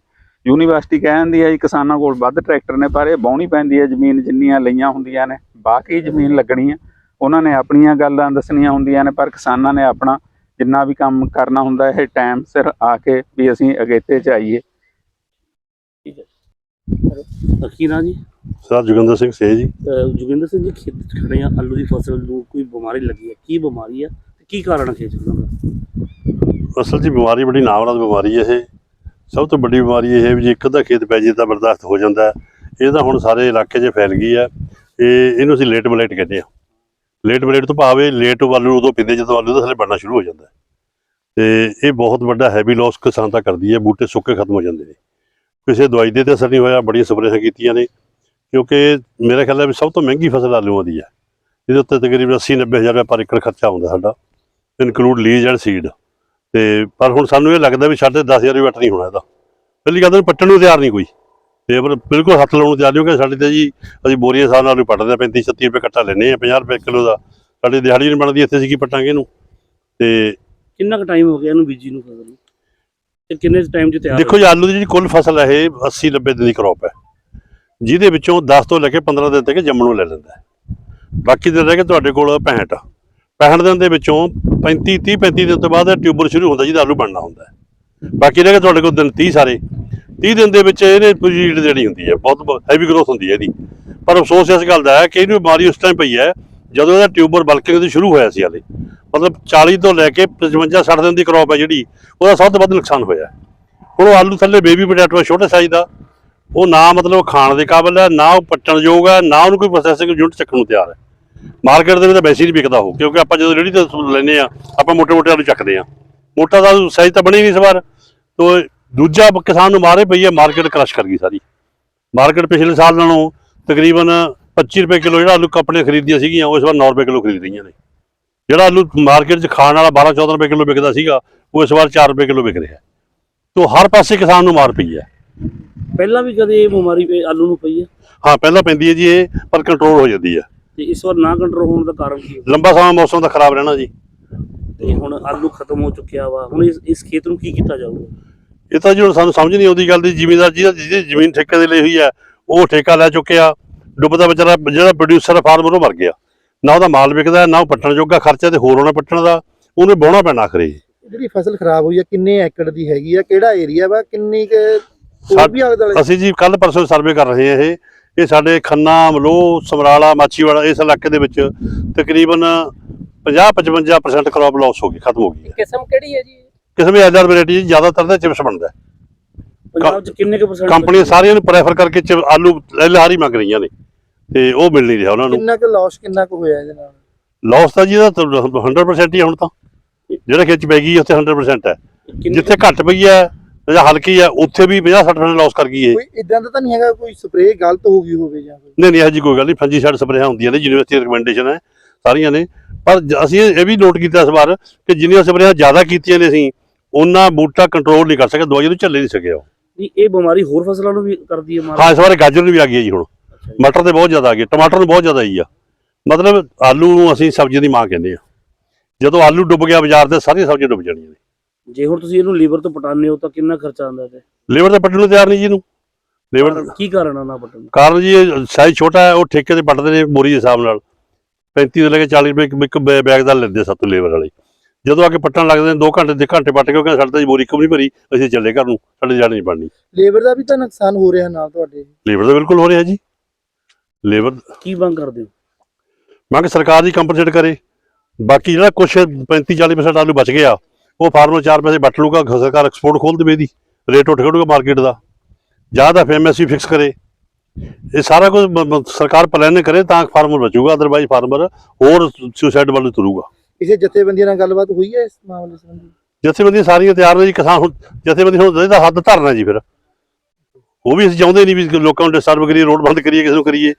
ਯੂਨੀਵਰਸਿਟੀ ਕਹਿੰਦੀ ਹੈ ਜੀ, ਕਿਸਾਨਾਂ ਕੋਲ ਵੱਧ ਟਰੈਕਟਰ ਨੇ, ਪਰ ਇਹ ਬਾਉਣੀ ਪੈਂਦੀ ਹੈ ਜ਼ਮੀਨ ਜਿੰਨੀਆਂ ਲਈਆਂ ਹੁੰਦੀਆਂ ਨੇ, ਬਾਕੀ ਜ਼ਮੀਨ ਲੱਗਣੀ ਹੈ ਉਹਨਾਂ ਨੇ ਆਪਣੀਆਂ ਗੱਲਾਂ ਦੱਸਣੀਆਂ ਹੁੰਦੀਆਂ ਨੇ ਪਰ ਕਿਸਾਨਾਂ ਨੇ ਆਪਣਾ ਜਿੰਨਾ ਵੀ ਕੰਮ ਕਰਨਾ ਹੁੰਦਾ ਇਹ ਟਾਈਮ ਸਿਰ ਆ ਕੇ ਵੀ ਅਸੀਂ ਅਗੇਤੇ 'ਚ ਆਈਏ ਅਖੀਰਾ ਜੀ? ਸਰ ਜੋਗਿੰਦਰ ਸਿੰਘ ਸੇ ਜੀ। ਜੋਗਿੰਦਰ ਸਿੰਘ ਜੀ ਖੇਤ 'ਚ ਖੜੇ ਆ ਆਲੂ ਦੀ ਫਸਲ ਨੂੰ ਕੋਈ ਬਿਮਾਰੀ ਲੱਗੀ ਹੈ? ਕੀ ਬਿਮਾਰੀ ਹੈ? ਤੇ ਕੀ ਕਾਰਨ ਹੈ ਖੇਤ 'ਚ ਉਹਨਾਂ ਦਾ? ਅਸਲ 'ਚ ਬਿਮਾਰੀ ਬੜੀ ਨਾਮਰਾਦ ਬਿਮਾਰੀ ਹੈ ਇਹ। ਸਭ ਤੋਂ ਵੱਡੀ ਬਿਮਾਰੀ ਇਹ ਹੈ ਵੀ ਜੇ ਇੱਕ ਅੱਧਾ ਖੇਤ ਪੈ ਜੇ ਤਾਂ ਬਰਦਾਸ਼ਤ ਹੋ ਜਾਂਦਾ। ਇਹ ਤਾਂ ਹੁਣ ਸਾਰੇ ਇਲਾਕੇ 'ਚ ਫੈਲ ਗਈ ਹੈ। ਇਹ ਇਹਨੂੰ ਅਸੀਂ ਲੇਟ ਬਲੇਟ ਕਹਿੰਦੇ ਆ ਲੇਟ ਬਲੇਟ ਤੋਂ ਭਾਵੇਂ ਲੇਟ ਆਲੂ ਉਦੋਂ ਪਿੰਦੇ ਜਦੋਂ ਆਲੂ ਦਾ ਥੱਲੇ ਬਣਨਾ ਸ਼ੁਰੂ ਹੋ ਜਾਂਦਾ ਹੈ। ਤੇ ਇਹ ਬਹੁਤ ਵੱਡਾ ਹੈਵੀ ਲਾਸ ਕਿਸਾਨ ਦਾ ਕਰਦੀ ਹੈ, ਬੂਟੇ ਸੁੱਕੇ ਖਤਮ ਹੋ ਜਾਂਦੇ ਨੇ। ਕਿਸੇ ਦਵਾਈ ਦੇ ਤੇ ਅਸਰ ਨਹੀਂ ਹੋਇਆ, ਬੜੀਆਂ ਸਪਰੇਆਂ ਕੀਤੀਆਂ ਨੇ। ਕਿਉਂਕਿ ਮੇਰੇ ਖਿਆਲ ਹੈ ਵੀ ਸਭ ਤੋਂ ਮਹਿੰਗੀ ਫਸਲ ਆਲੂਆਂ ਦੀ ਹੈ। ਇਹਦੇ ਉੱਤੇ ਤਕਰੀਬਨ 80 90 ਹਜ਼ਾਰ ਰੁਪਏ ਪਰ ਏਕੜ ਖਰਚਾ ਆਉਂਦਾ ਸਾਡਾ। ਇਨਕਲੂਡ ਲੀਜ਼ ਐਂਡ ਸੀਡ ਤੇ ਪਰ ਹੁਣ ਸਾਨੂੰ ਇਹ ਲੱਗਦਾ ਵੀ ਸਾਡੇ 10000 ਵੀ ਵੱਟ ਨਹੀਂ ਹੋਣਾ ਇਹਦਾ। ਪਹਿਲੀ ਗੱਲ ਤਾਂ ਪੱਟਣ ਨੂੰ ਤਿਆਰ ਨਹੀਂ ਕੋਈ। ਤੇ ਬਿਲਕੁਲ ਹੱਥ ਲਾਉਣ ਨੂੰ ਤਿਆਰ ਨਹੀਂ ਕਿਉਂਕਿ ਸਾਡੇ ਤੇ ਜੀ ਅਸੀਂ ਬੋਰੀਆਂ ਹਿਸਾਬ ਨਾਲ ਪੱਟਦੇ ਆ 35 36 ਰੁਪਏ ਕੱਟਾ ਲੈਨੇ ਆ 50 ਰੁਪਏ ਕਿਲੋ ਦਾ। ਸਾਡੀ ਦਿਹਾੜੀ ਨਹੀਂ ਬਣਦੀ ਇੱਥੇ ਕੀ ਪੱਟਾਂਗੇ ਇਹਨੂੰ? ਤੇ ਕਿੰਨਾ ਕੁ ਟਾਈਮ ਹੋ ਗਿਆ ਇਹਨੂੰ ਬੀਜੀ ਨੂੰ ਫਸਲ ਨੂੰ? ਤੇ ਕਿੰਨੇ ਟਾਈਮ 'ਚ ਤਿਆਰ ਦੇਖੋ ਜੀ ਆਲੂ ਦੀ ਜਿਹੜੀ ਕੁੱਲ ਫਸਲ ਹੈ ਇਹ 80 90 ਦਿਨ ਦੀ ਕ੍ਰੌਪ ਹੈ। ਜਿਹਦੇ ਵਿੱਚੋਂ 10 ਤੋਂ ਲੈ ਕੇ 15 ਦਿਨ ਤੱਕ ਜੰਮਣ ਨੂੰ ਲੈ ਲੈਂਦਾ ਹੈ। ਬਾਕੀ ਦਿਨ ਰਹਿ ਕੇ ਤੁਹਾਡੇ ਕੋਲ 65 65 ਦਿਨ ਦੇ ਵਿੱਚੋਂ 35 30 35 ਦਿਨ ਤੋਂ ਬਾਅਦ ਟਿਊਬਰ ਸ਼ੁਰੂ ਹੁੰਦਾ ਜਿਹਦਾ ਆਲੂ ਬਣਨਾ ਹੁੰਦਾ ਹੈ। ਬਾਕੀ ਰਹਿ ਕੇ ਤੁਹਾਡੇ ਕੋਲ ਦਿਨ 30 ਸਾਰੇ। 30 ਦਿਨ ਦੇ ਵਿੱਚ ਇਹਨੇ ਪੋਜੀਟ ਦੇਣੀ ਹੁੰਦੀ ਹੈ, ਬਹੁਤ ਹੈਵੀ ਗਰੋਥ ਹੁੰਦੀ ਹੈ ਇਹਦੀ। ਪਰ ਅਫਸੋਸ ਇਸ ਗੱਲ ਦਾ ਹੈ ਕਿ ਇਹਨੂੰ ਬਿਮਾਰੀ ਉਸ ਟਾਈਮ ਪਈ ਹੈ, ਜਦੋਂ ਇਹਦਾ ਟਿਊਬਰ ਬਲਕਿੰਗ ਤੋਂ ਸ਼ੁਰੂ ਹੋਇਆ ਸੀ ਹਾਲੇ। ਮਤਲਬ 40 ਤੋਂ ਲੈ ਕੇ 55 60 ਦਿਨ ਦੀ ਕਰੋਪ ਹੈ ਜਿਹੜੀ, ਉਹਦਾ ਸਭ ਤੋਂ ਵੱਧ ਨੁਕਸਾਨ ਹੋਇਆ। ਹੁਣ ਉਹ ਆਲੂ ਥੱਲੇ ਬੇਬੀ ਪੋਟੈਟੋ ਛੋਟੇ ਸਾਈਜ਼ ਦਾ। ਉਹ ਨਾ ਮਤਲਬ ਖਾਣ ਦੇ ਕਾਬਿਲ ਹੈ, ਨਾ ਉਹ ਪੱਟਣ ਯੋਗ ਹੈ, ਨਾ ਉਹਨੂੰ ਕੋਈ ਪ੍ਰੋਸੈਸਿੰਗ ਯੂਨਿਟ ਚੱਕਣ ਨੂੰ ਤਿਆਰ ਹੈ। ਮਾਰਕੀਟ ਦੇ ਵਿੱਚ ਤਾਂ ਵੈਸੇ ਹੀ ਨਹੀਂ ਵਿਕਦਾ ਹੋ ਕਿਉਂਕਿ ਆਪਾਂ ਜਦੋਂ ਰੇਹੜੀ ਤੋਂ ਲੈਨੇ ਆ ਆਪਾਂ ਮੋਟੇ ਮੋਟੇ ਆਲੂ ਚੱਕਦੇ ਆ ਮੋਟਾ ਦਾ ਸਾਈਜ਼ ਤਾਂ ਬਣੀ ਨਹੀਂ ਇਸ ਵਾਰ। ਤੋ ਦੂਜਾ ਕਿਸਾਨ ਨੂੰ ਮਾਰੇ ਪਈ ਹੈ ਮਾਰਕੀਟ ਕ੍ਰਸ਼ ਕਰ ਗਈ ਸਾਰੀ। ਮਾਰਕੀਟ ਪਿਛਲੇ ਸਾਲ ਨਾਲੋਂ ਤਕਰੀਬਨ 25 ਰੁਪਏ ਕਿਲੋ ਜਿਹੜਾ ਆਲੂ ਕੰਪਨੀਆਂ ਖਰੀਦੀਆਂ ਸੀਗੀਆਂ ਉਹ ਇਸ ਵਾਰ 9 ਰੁਪਏ ਕਿਲੋ ਖਰੀਦ ਰਹੀਆਂ ਨੇ। ਜਿਹੜਾ ਆਲੂ ਮਾਰਕੀਟ 'ਚ ਖਾਣ ਵਾਲਾ 12 14 ਰੁਪਏ ਕਿਲੋ ਵਿਕਦਾ ਸੀਗਾ ਉਹ ਇਸ ਵਾਰ 4 ਰੁਪਏ ਕਿਲੋ ਵਿਕ ਰਿਹਾ ਤੋ ਹਰ ਪਾਸੇ ਕਿਸਾਨ ਨੂੰ ਮਾਰ ਪਈ ਹੈ। ਪਹਿਲਾਂ ਵੀ ਕਦੇ ਇਹ ਬਿਮਾਰੀ ਪਈ- ਆਲੂ ਨੂੰ ਪਈ ਹੈ? ਹਾਂ ਪਹਿਲਾਂ ਪੈਂਦੀ ਹੈ ਜੀ ਇਹ ਪਰ ਕੰਟਰੋਲ ਹੋ ਜਾਂਦੀ ਹੈ। ਤੇ ਇਸ ਵਾਰ ਨਾ ਕੰਟਰੋਲ ਹੋਣ ਦਾ ਕਾਰਨ ਕੀ ਹੈ? ਲੰਬਾ ਸਮਾਂ ਮੌਸਮ ਦਾ ਖਰਾਬ ਰਹਿਣਾ ਜੀ। ਤੇ ਹੁਣ ਆਲੂ ਖਤਮ ਹੋ ਚੁੱਕਿਆ ਵਾ। ਹੁਣ ਇਸ ਖੇਤ ਨੂੰ ਕੀ ਕੀਤਾ ਜਾਊਗਾ? ਇਹ ਤਾਂ ਜੀ ਸਾਨੂੰ ਸਮਝ ਨਹੀਂ ਆਉਂਦੀ ਗੱਲ ਦੀ ਜ਼ਿਮੀਂਦਾਰ ਜਿਹਦਾ ਜਿਹਦੀ ਜ਼ਮੀਨ ਠੇਕੇ ਦੇ ਲਈ ਹੋਈ ਹੈ ਉਹ ਠੇਕਾ ਲੈ ਚੁੱਕਿਆ ਡੁੱਬਦਾ ਵਿਚਾਰਾ ਜਿਹੜਾ ਪ੍ਰੋਡਿਊਸਰ ਫਾਰਮਰ ਉਹ ਮਰ ਗਿਆ। ਨਾ ਉਹਦਾ ਮਾਲ ਵਿਕਦਾ ਨਾ ਉਹ ਪੱਟਣ ਜੋਗਾ ਖਰਚਾ ਤੇ ਹੋਰ ਹੋਣਾ ਪੱਟਣ ਦਾ ਉਹਨੇ ਬਾਉਣਾ ਪੈਣਾ ਆਖਰੇ। ਜੀ ਜਿਹੜੀ ਫਸਲ ਖਰਾਬ ਹੋਈ ਹੈ ਕਿੰਨੇ ਏਕੜ ਦੀ ਹੈਗੀ ਆ ਕਿਹੜਾ ਏਰੀਆ ਵਾ ਕਿੰਨੀ ਕੁ ਅਸੀਂ ਜੀ ਕੱਲ ਪਰਸੋਂ ਸਰਵੇ ਕਰ ਰਹੇ ਹਾਂ ਇਹ। ਇਹ ਸਾਡੇ ਖੰਨਾ ਮਲੋਹ ਸਮਰਾਲਾ ਮਾਚੀਵਾੜਾ ਇਸ ਇਲਾਕੇ ਦੇ ਵਿੱਚ ਤਕਰੀਬਨ 50-55% ਕ੍ਰੌਪ ਲਾਸ ਹੋ ਗਈ ਖਤਮ ਹੋ ਗਈ ਕਿਸਮ ਕਿਹੜੀ ਹੈ ਜੀ ਕਿਸਮ ਐਲਆਰ ਵੈਰਾਈਟੀ ਜ਼ਿਆਦਾਤਰ ਦਾ ਚਿਪਸ ਬਣਦਾ ਹੈ। ਪੰਜਾਬ 'ਚ ਕਿੰਨੇ ਕੁ ਪਰਸੈਂਟ ਕੰਪਨੀਆਂ ਸਾਰੀਆਂ ਨੂੰ ਪ੍ਰੈਫਰ ਕਰਕੇ ਚਿਪ- ਆਲੂ ਐਲਆਰ ਹੀ ਮੰਗ ਰਹੀਆਂ ਨੇ। ਤੇ ਉਹ ਮਿਲ ਨਹੀਂ ਰਿਹਾ ਉਹਨਾਂ ਨੂੰ। ਕਿੰਨਾ ਕੁ ਲਾਸ ਕਿੰਨਾ ਕੁ ਹੋਇਆ ਇਹਦੇ ਨਾਲ? ਲਾਸ ਤਾਂ ਜੀ ਇਹਦਾ ਤਾਂ 100% ਹੀ ਹੈ ਹੁਣ ਤਾਂ। ਜਿਹੜਾ ਖਿੱਚ ਪੈ ਗਈ ਉੱਥੇ 100% ਹੈ। ਕਿੰਨੇ- ਜਿੱਥੇ ਘੱਟ ਪਈ ਹੈ ਜਾਂ ਹਲਕੀ ਹੈ ਉੱਥੇ ਵੀ 50-60% ਲਾਸ ਕਰ ਗਈ ਇਹ ਕੋਈ ਇਦਾਂ ਦਾ ਤਾਂ ਨਹੀਂ ਹੈਗਾ ਕੋਈ ਸਪਰੇਅ ਗਲਤ ਹੋ ਗਈ ਹੋਵੇ ਜਾਂ ਕੋਈ? ਨਹੀਂ ਨਹੀਂ ਇਹੋ ਜਿਹੀ ਕੋਈ ਗੱਲ ਨਹੀਂ। ਫੰਜੀ ਸਾਈਡ ਸਪਰੇਆਂ ਹੁੰਦੀਆਂ ਨੇ ਯੂਨੀਵਰਸਿਟੀ ਰਿਕਮੈਂਡੇਸ਼ਨ ਹੈ ਸਾਰੀਆਂ ਨੇ। ਪਰ ਜ- ਅਸੀਂ ਇਹ ਇਹ ਵੀ ਨੋਟ ਕੀਤਾ ਇਸ ਵਾਰ ਕਿ ਜਿੰਨੀਆਂ ਸਪਰੇਆਂ ਜ਼ਿਆਦਾ ਕੀਤੀਆਂ ਨੇ ਅਸੀਂ ਉਹਨਾਂ ਬੂਟਾ ਕੰਟਰੋਲ ਨਹੀਂ ਕਰ ਸਕੇ ਦਵਾਈ ਨੂੰ ਝੱਲੇ ਨਹੀਂ ਸਕਿਆ ਉਹ। ਨਹੀਂ, ਇਹ ਬਿਮਾਰੀ ਹੋਰ ਫਸਲਾਂ ਨੂੰ ਵੀ ਕਰਦੀ ਹੈ ਮਾਰ। ਹਾਂ ਇਸ ਵਾਰ ਗਾਜਰ ਨੂੰ ਵੀ ਆ ਗਈ ਹੈ ਜੀ ਹੁਣ। ਮਟਰ ਤੇ ਬਹੁਤ ਜ਼ਿਆਦਾ ਆ ਗਈ ਟਮਾਟਰ ਨੂੰ ਬਹੁਤ ਜ਼ਿਆਦਾ ਆਈ ਆ। ਮਤਲਬ ਆਲੂ ਨੂੰ ਅਸੀਂ ਸਬਜ਼ੀ ਦੀ ਮਾਂ ਕਹਿੰਦੇ ਆ। ਜਦੋਂ ਆਲੂ ਡੁੱਬ ਗਿਆ ਬਾਜ਼ਾਰ ਦੇ ਸਾਰੀਆਂ ਸਬਜ਼ੀਆਂ ਡੁੱਬ ਜਾਣੀਆਂ ਨੇ। ਜੇ ਹੁਣ ਤੁਸੀਂ ਇਹਨੂੰ ਲੀਵਰ ਤੋਂ ਪਟਾਉਂਦੇ ਹੋ ਤਾਂ ਕਿੰਨਾ ਖਰਚਾ ਆਉਂਦਾ ਤੇ ਲੇਬਰ ਤੇ ਪੱਟਣ ਨੂੰ ਤਿਆਰ ਨਹੀਂ ਜੀ ਇਹਨੂੰ। ਲੇਬਰ ਕੀ ਕਾਰਨ ਆ ਨਾ ਪਟਣ ਦਾ ਕਾਰਨ ਜੀ ਇਹ ਸਾਈਜ਼ ਛੋਟਾ ਹੈ ਉਹ ਠੇਕੇ ਤੇ ਪੱਟਦੇ ਨੇ ਬੋਰੀ ਦੇ ਹਿਸਾਬ ਨਾਲ। 35 ਤੋਂ ਲੈ ਕੇ 40 ਰੁਪਏ ਇੱਕ- ਬੈਗ ਦਾ ਲੈਂਦੇ ਸਾਤੋਂ ਲੇਬਰ ਵਾਲੇ। ਜਦੋਂ ਆ ਕੇ ਪੱਟਣ ਲੱਗਦੇ ਨੇ 2 ਘੰਟੇ ਦੇ ਘੰਟੇ ਪੱਟ ਕੇ ਉਹ ਕਹਿੰਦੇ ਸਾਡੇ ਤਾਂ ਜੀ ਬੋਰੀ ਕਮ ਨਹੀਂ ਭਰੀ ਅਸੀਂ ਚੱਲੇ ਘਰ ਨੂੰ ਸਾਡੇ ਜਾਣ ਨਹੀਂ ਬਣਨੀ। ਲੇਬਰ ਦਾ ਵੀ ਤਾਂ ਨੁਕਸਾਨ ਹੋ ਰਿਹਾ ਨਾਲ ਤੁਹਾਡੇ। ਲੇਬਰ ਤਾਂ ਬਿਲਕੁਲ ਹੋ ਰਿਹਾ ਜੀ। ਲੇਬਰ ਕੀ ਮੰਗ ਕਰਦੇ ਹੋ? ਮੰਗ ਸਰਕਾਰ ਦੀ ਕੰਪਨਸੇਟ ਕਰੇ। ਬਾਕੀ ਜਿਹੜਾ ਕੁਛ 35 40% ਆਲੂ ਬਚ ਗਿਆ ਉਹ ਫਾਰਮਰ 4 ਪੈਸੇ ਵੱਟ ਲੂਗਾ ਸਰਕਾਰ ਐਕਸਪੋਰਟ ਖੋਲ ਦੇਵੇ ਦੀ ਰੇਟ ਉੱਠ ਖੜੂਗਾ ਮਾਰਕੀਟ ਦਾ। ਜਾਂ ਤਾਂ ਐਮਐਸਪੀ ਫਿਕਸ ਕਰੇ। ਇਹ ਸਾਰਾ ਕੁਝ ਸਰਕਾਰ ਪਲਾਨ ਕਰੇ ਤਾਂ ਫਾਰਮਰ ਬਚੂਗਾ ਅਦਰਵਾਈਜ਼ ਫਾਰਮਰ ਹੋਰ ਸੁਸਾਈਡ ਵੱਲ ਤੁਰੂਗਾ। ਕਿਸੇ ਜਥੇਬੰਦੀਆਂ ਨਾਲ ਗੱਲਬਾਤ ਹੋਈ ਹੈ ਇਸ ਮਾਮਲੇ ਸੰਬੰਧੀ? ਜਥੇਬੰਦੀਆਂ ਸਾਰੀਆਂ ਤਿਆਰ ਨੇ ਜੀ ਕਿਸਾਨ ਹੁਣ ਜਥੇਬੰਦੀ ਹੁਣ ਇਹਦਾ ਹੱਦ ਧਰਨਾ ਜੀ ਫਿਰ। ਉਹ ਵੀ ਅਸੀਂ ਚਾਹੁੰਦੇ ਨਹੀਂ ਵੀ ਲੋਕਾਂ ਨੂੰ ਡਿਸਟਰਬ ਕਰੀਏ ਰੋਡ ਬੰਦ ਕਰੀਏ ਕਿਸੇ ਨੂੰ ਕਰੀਏ।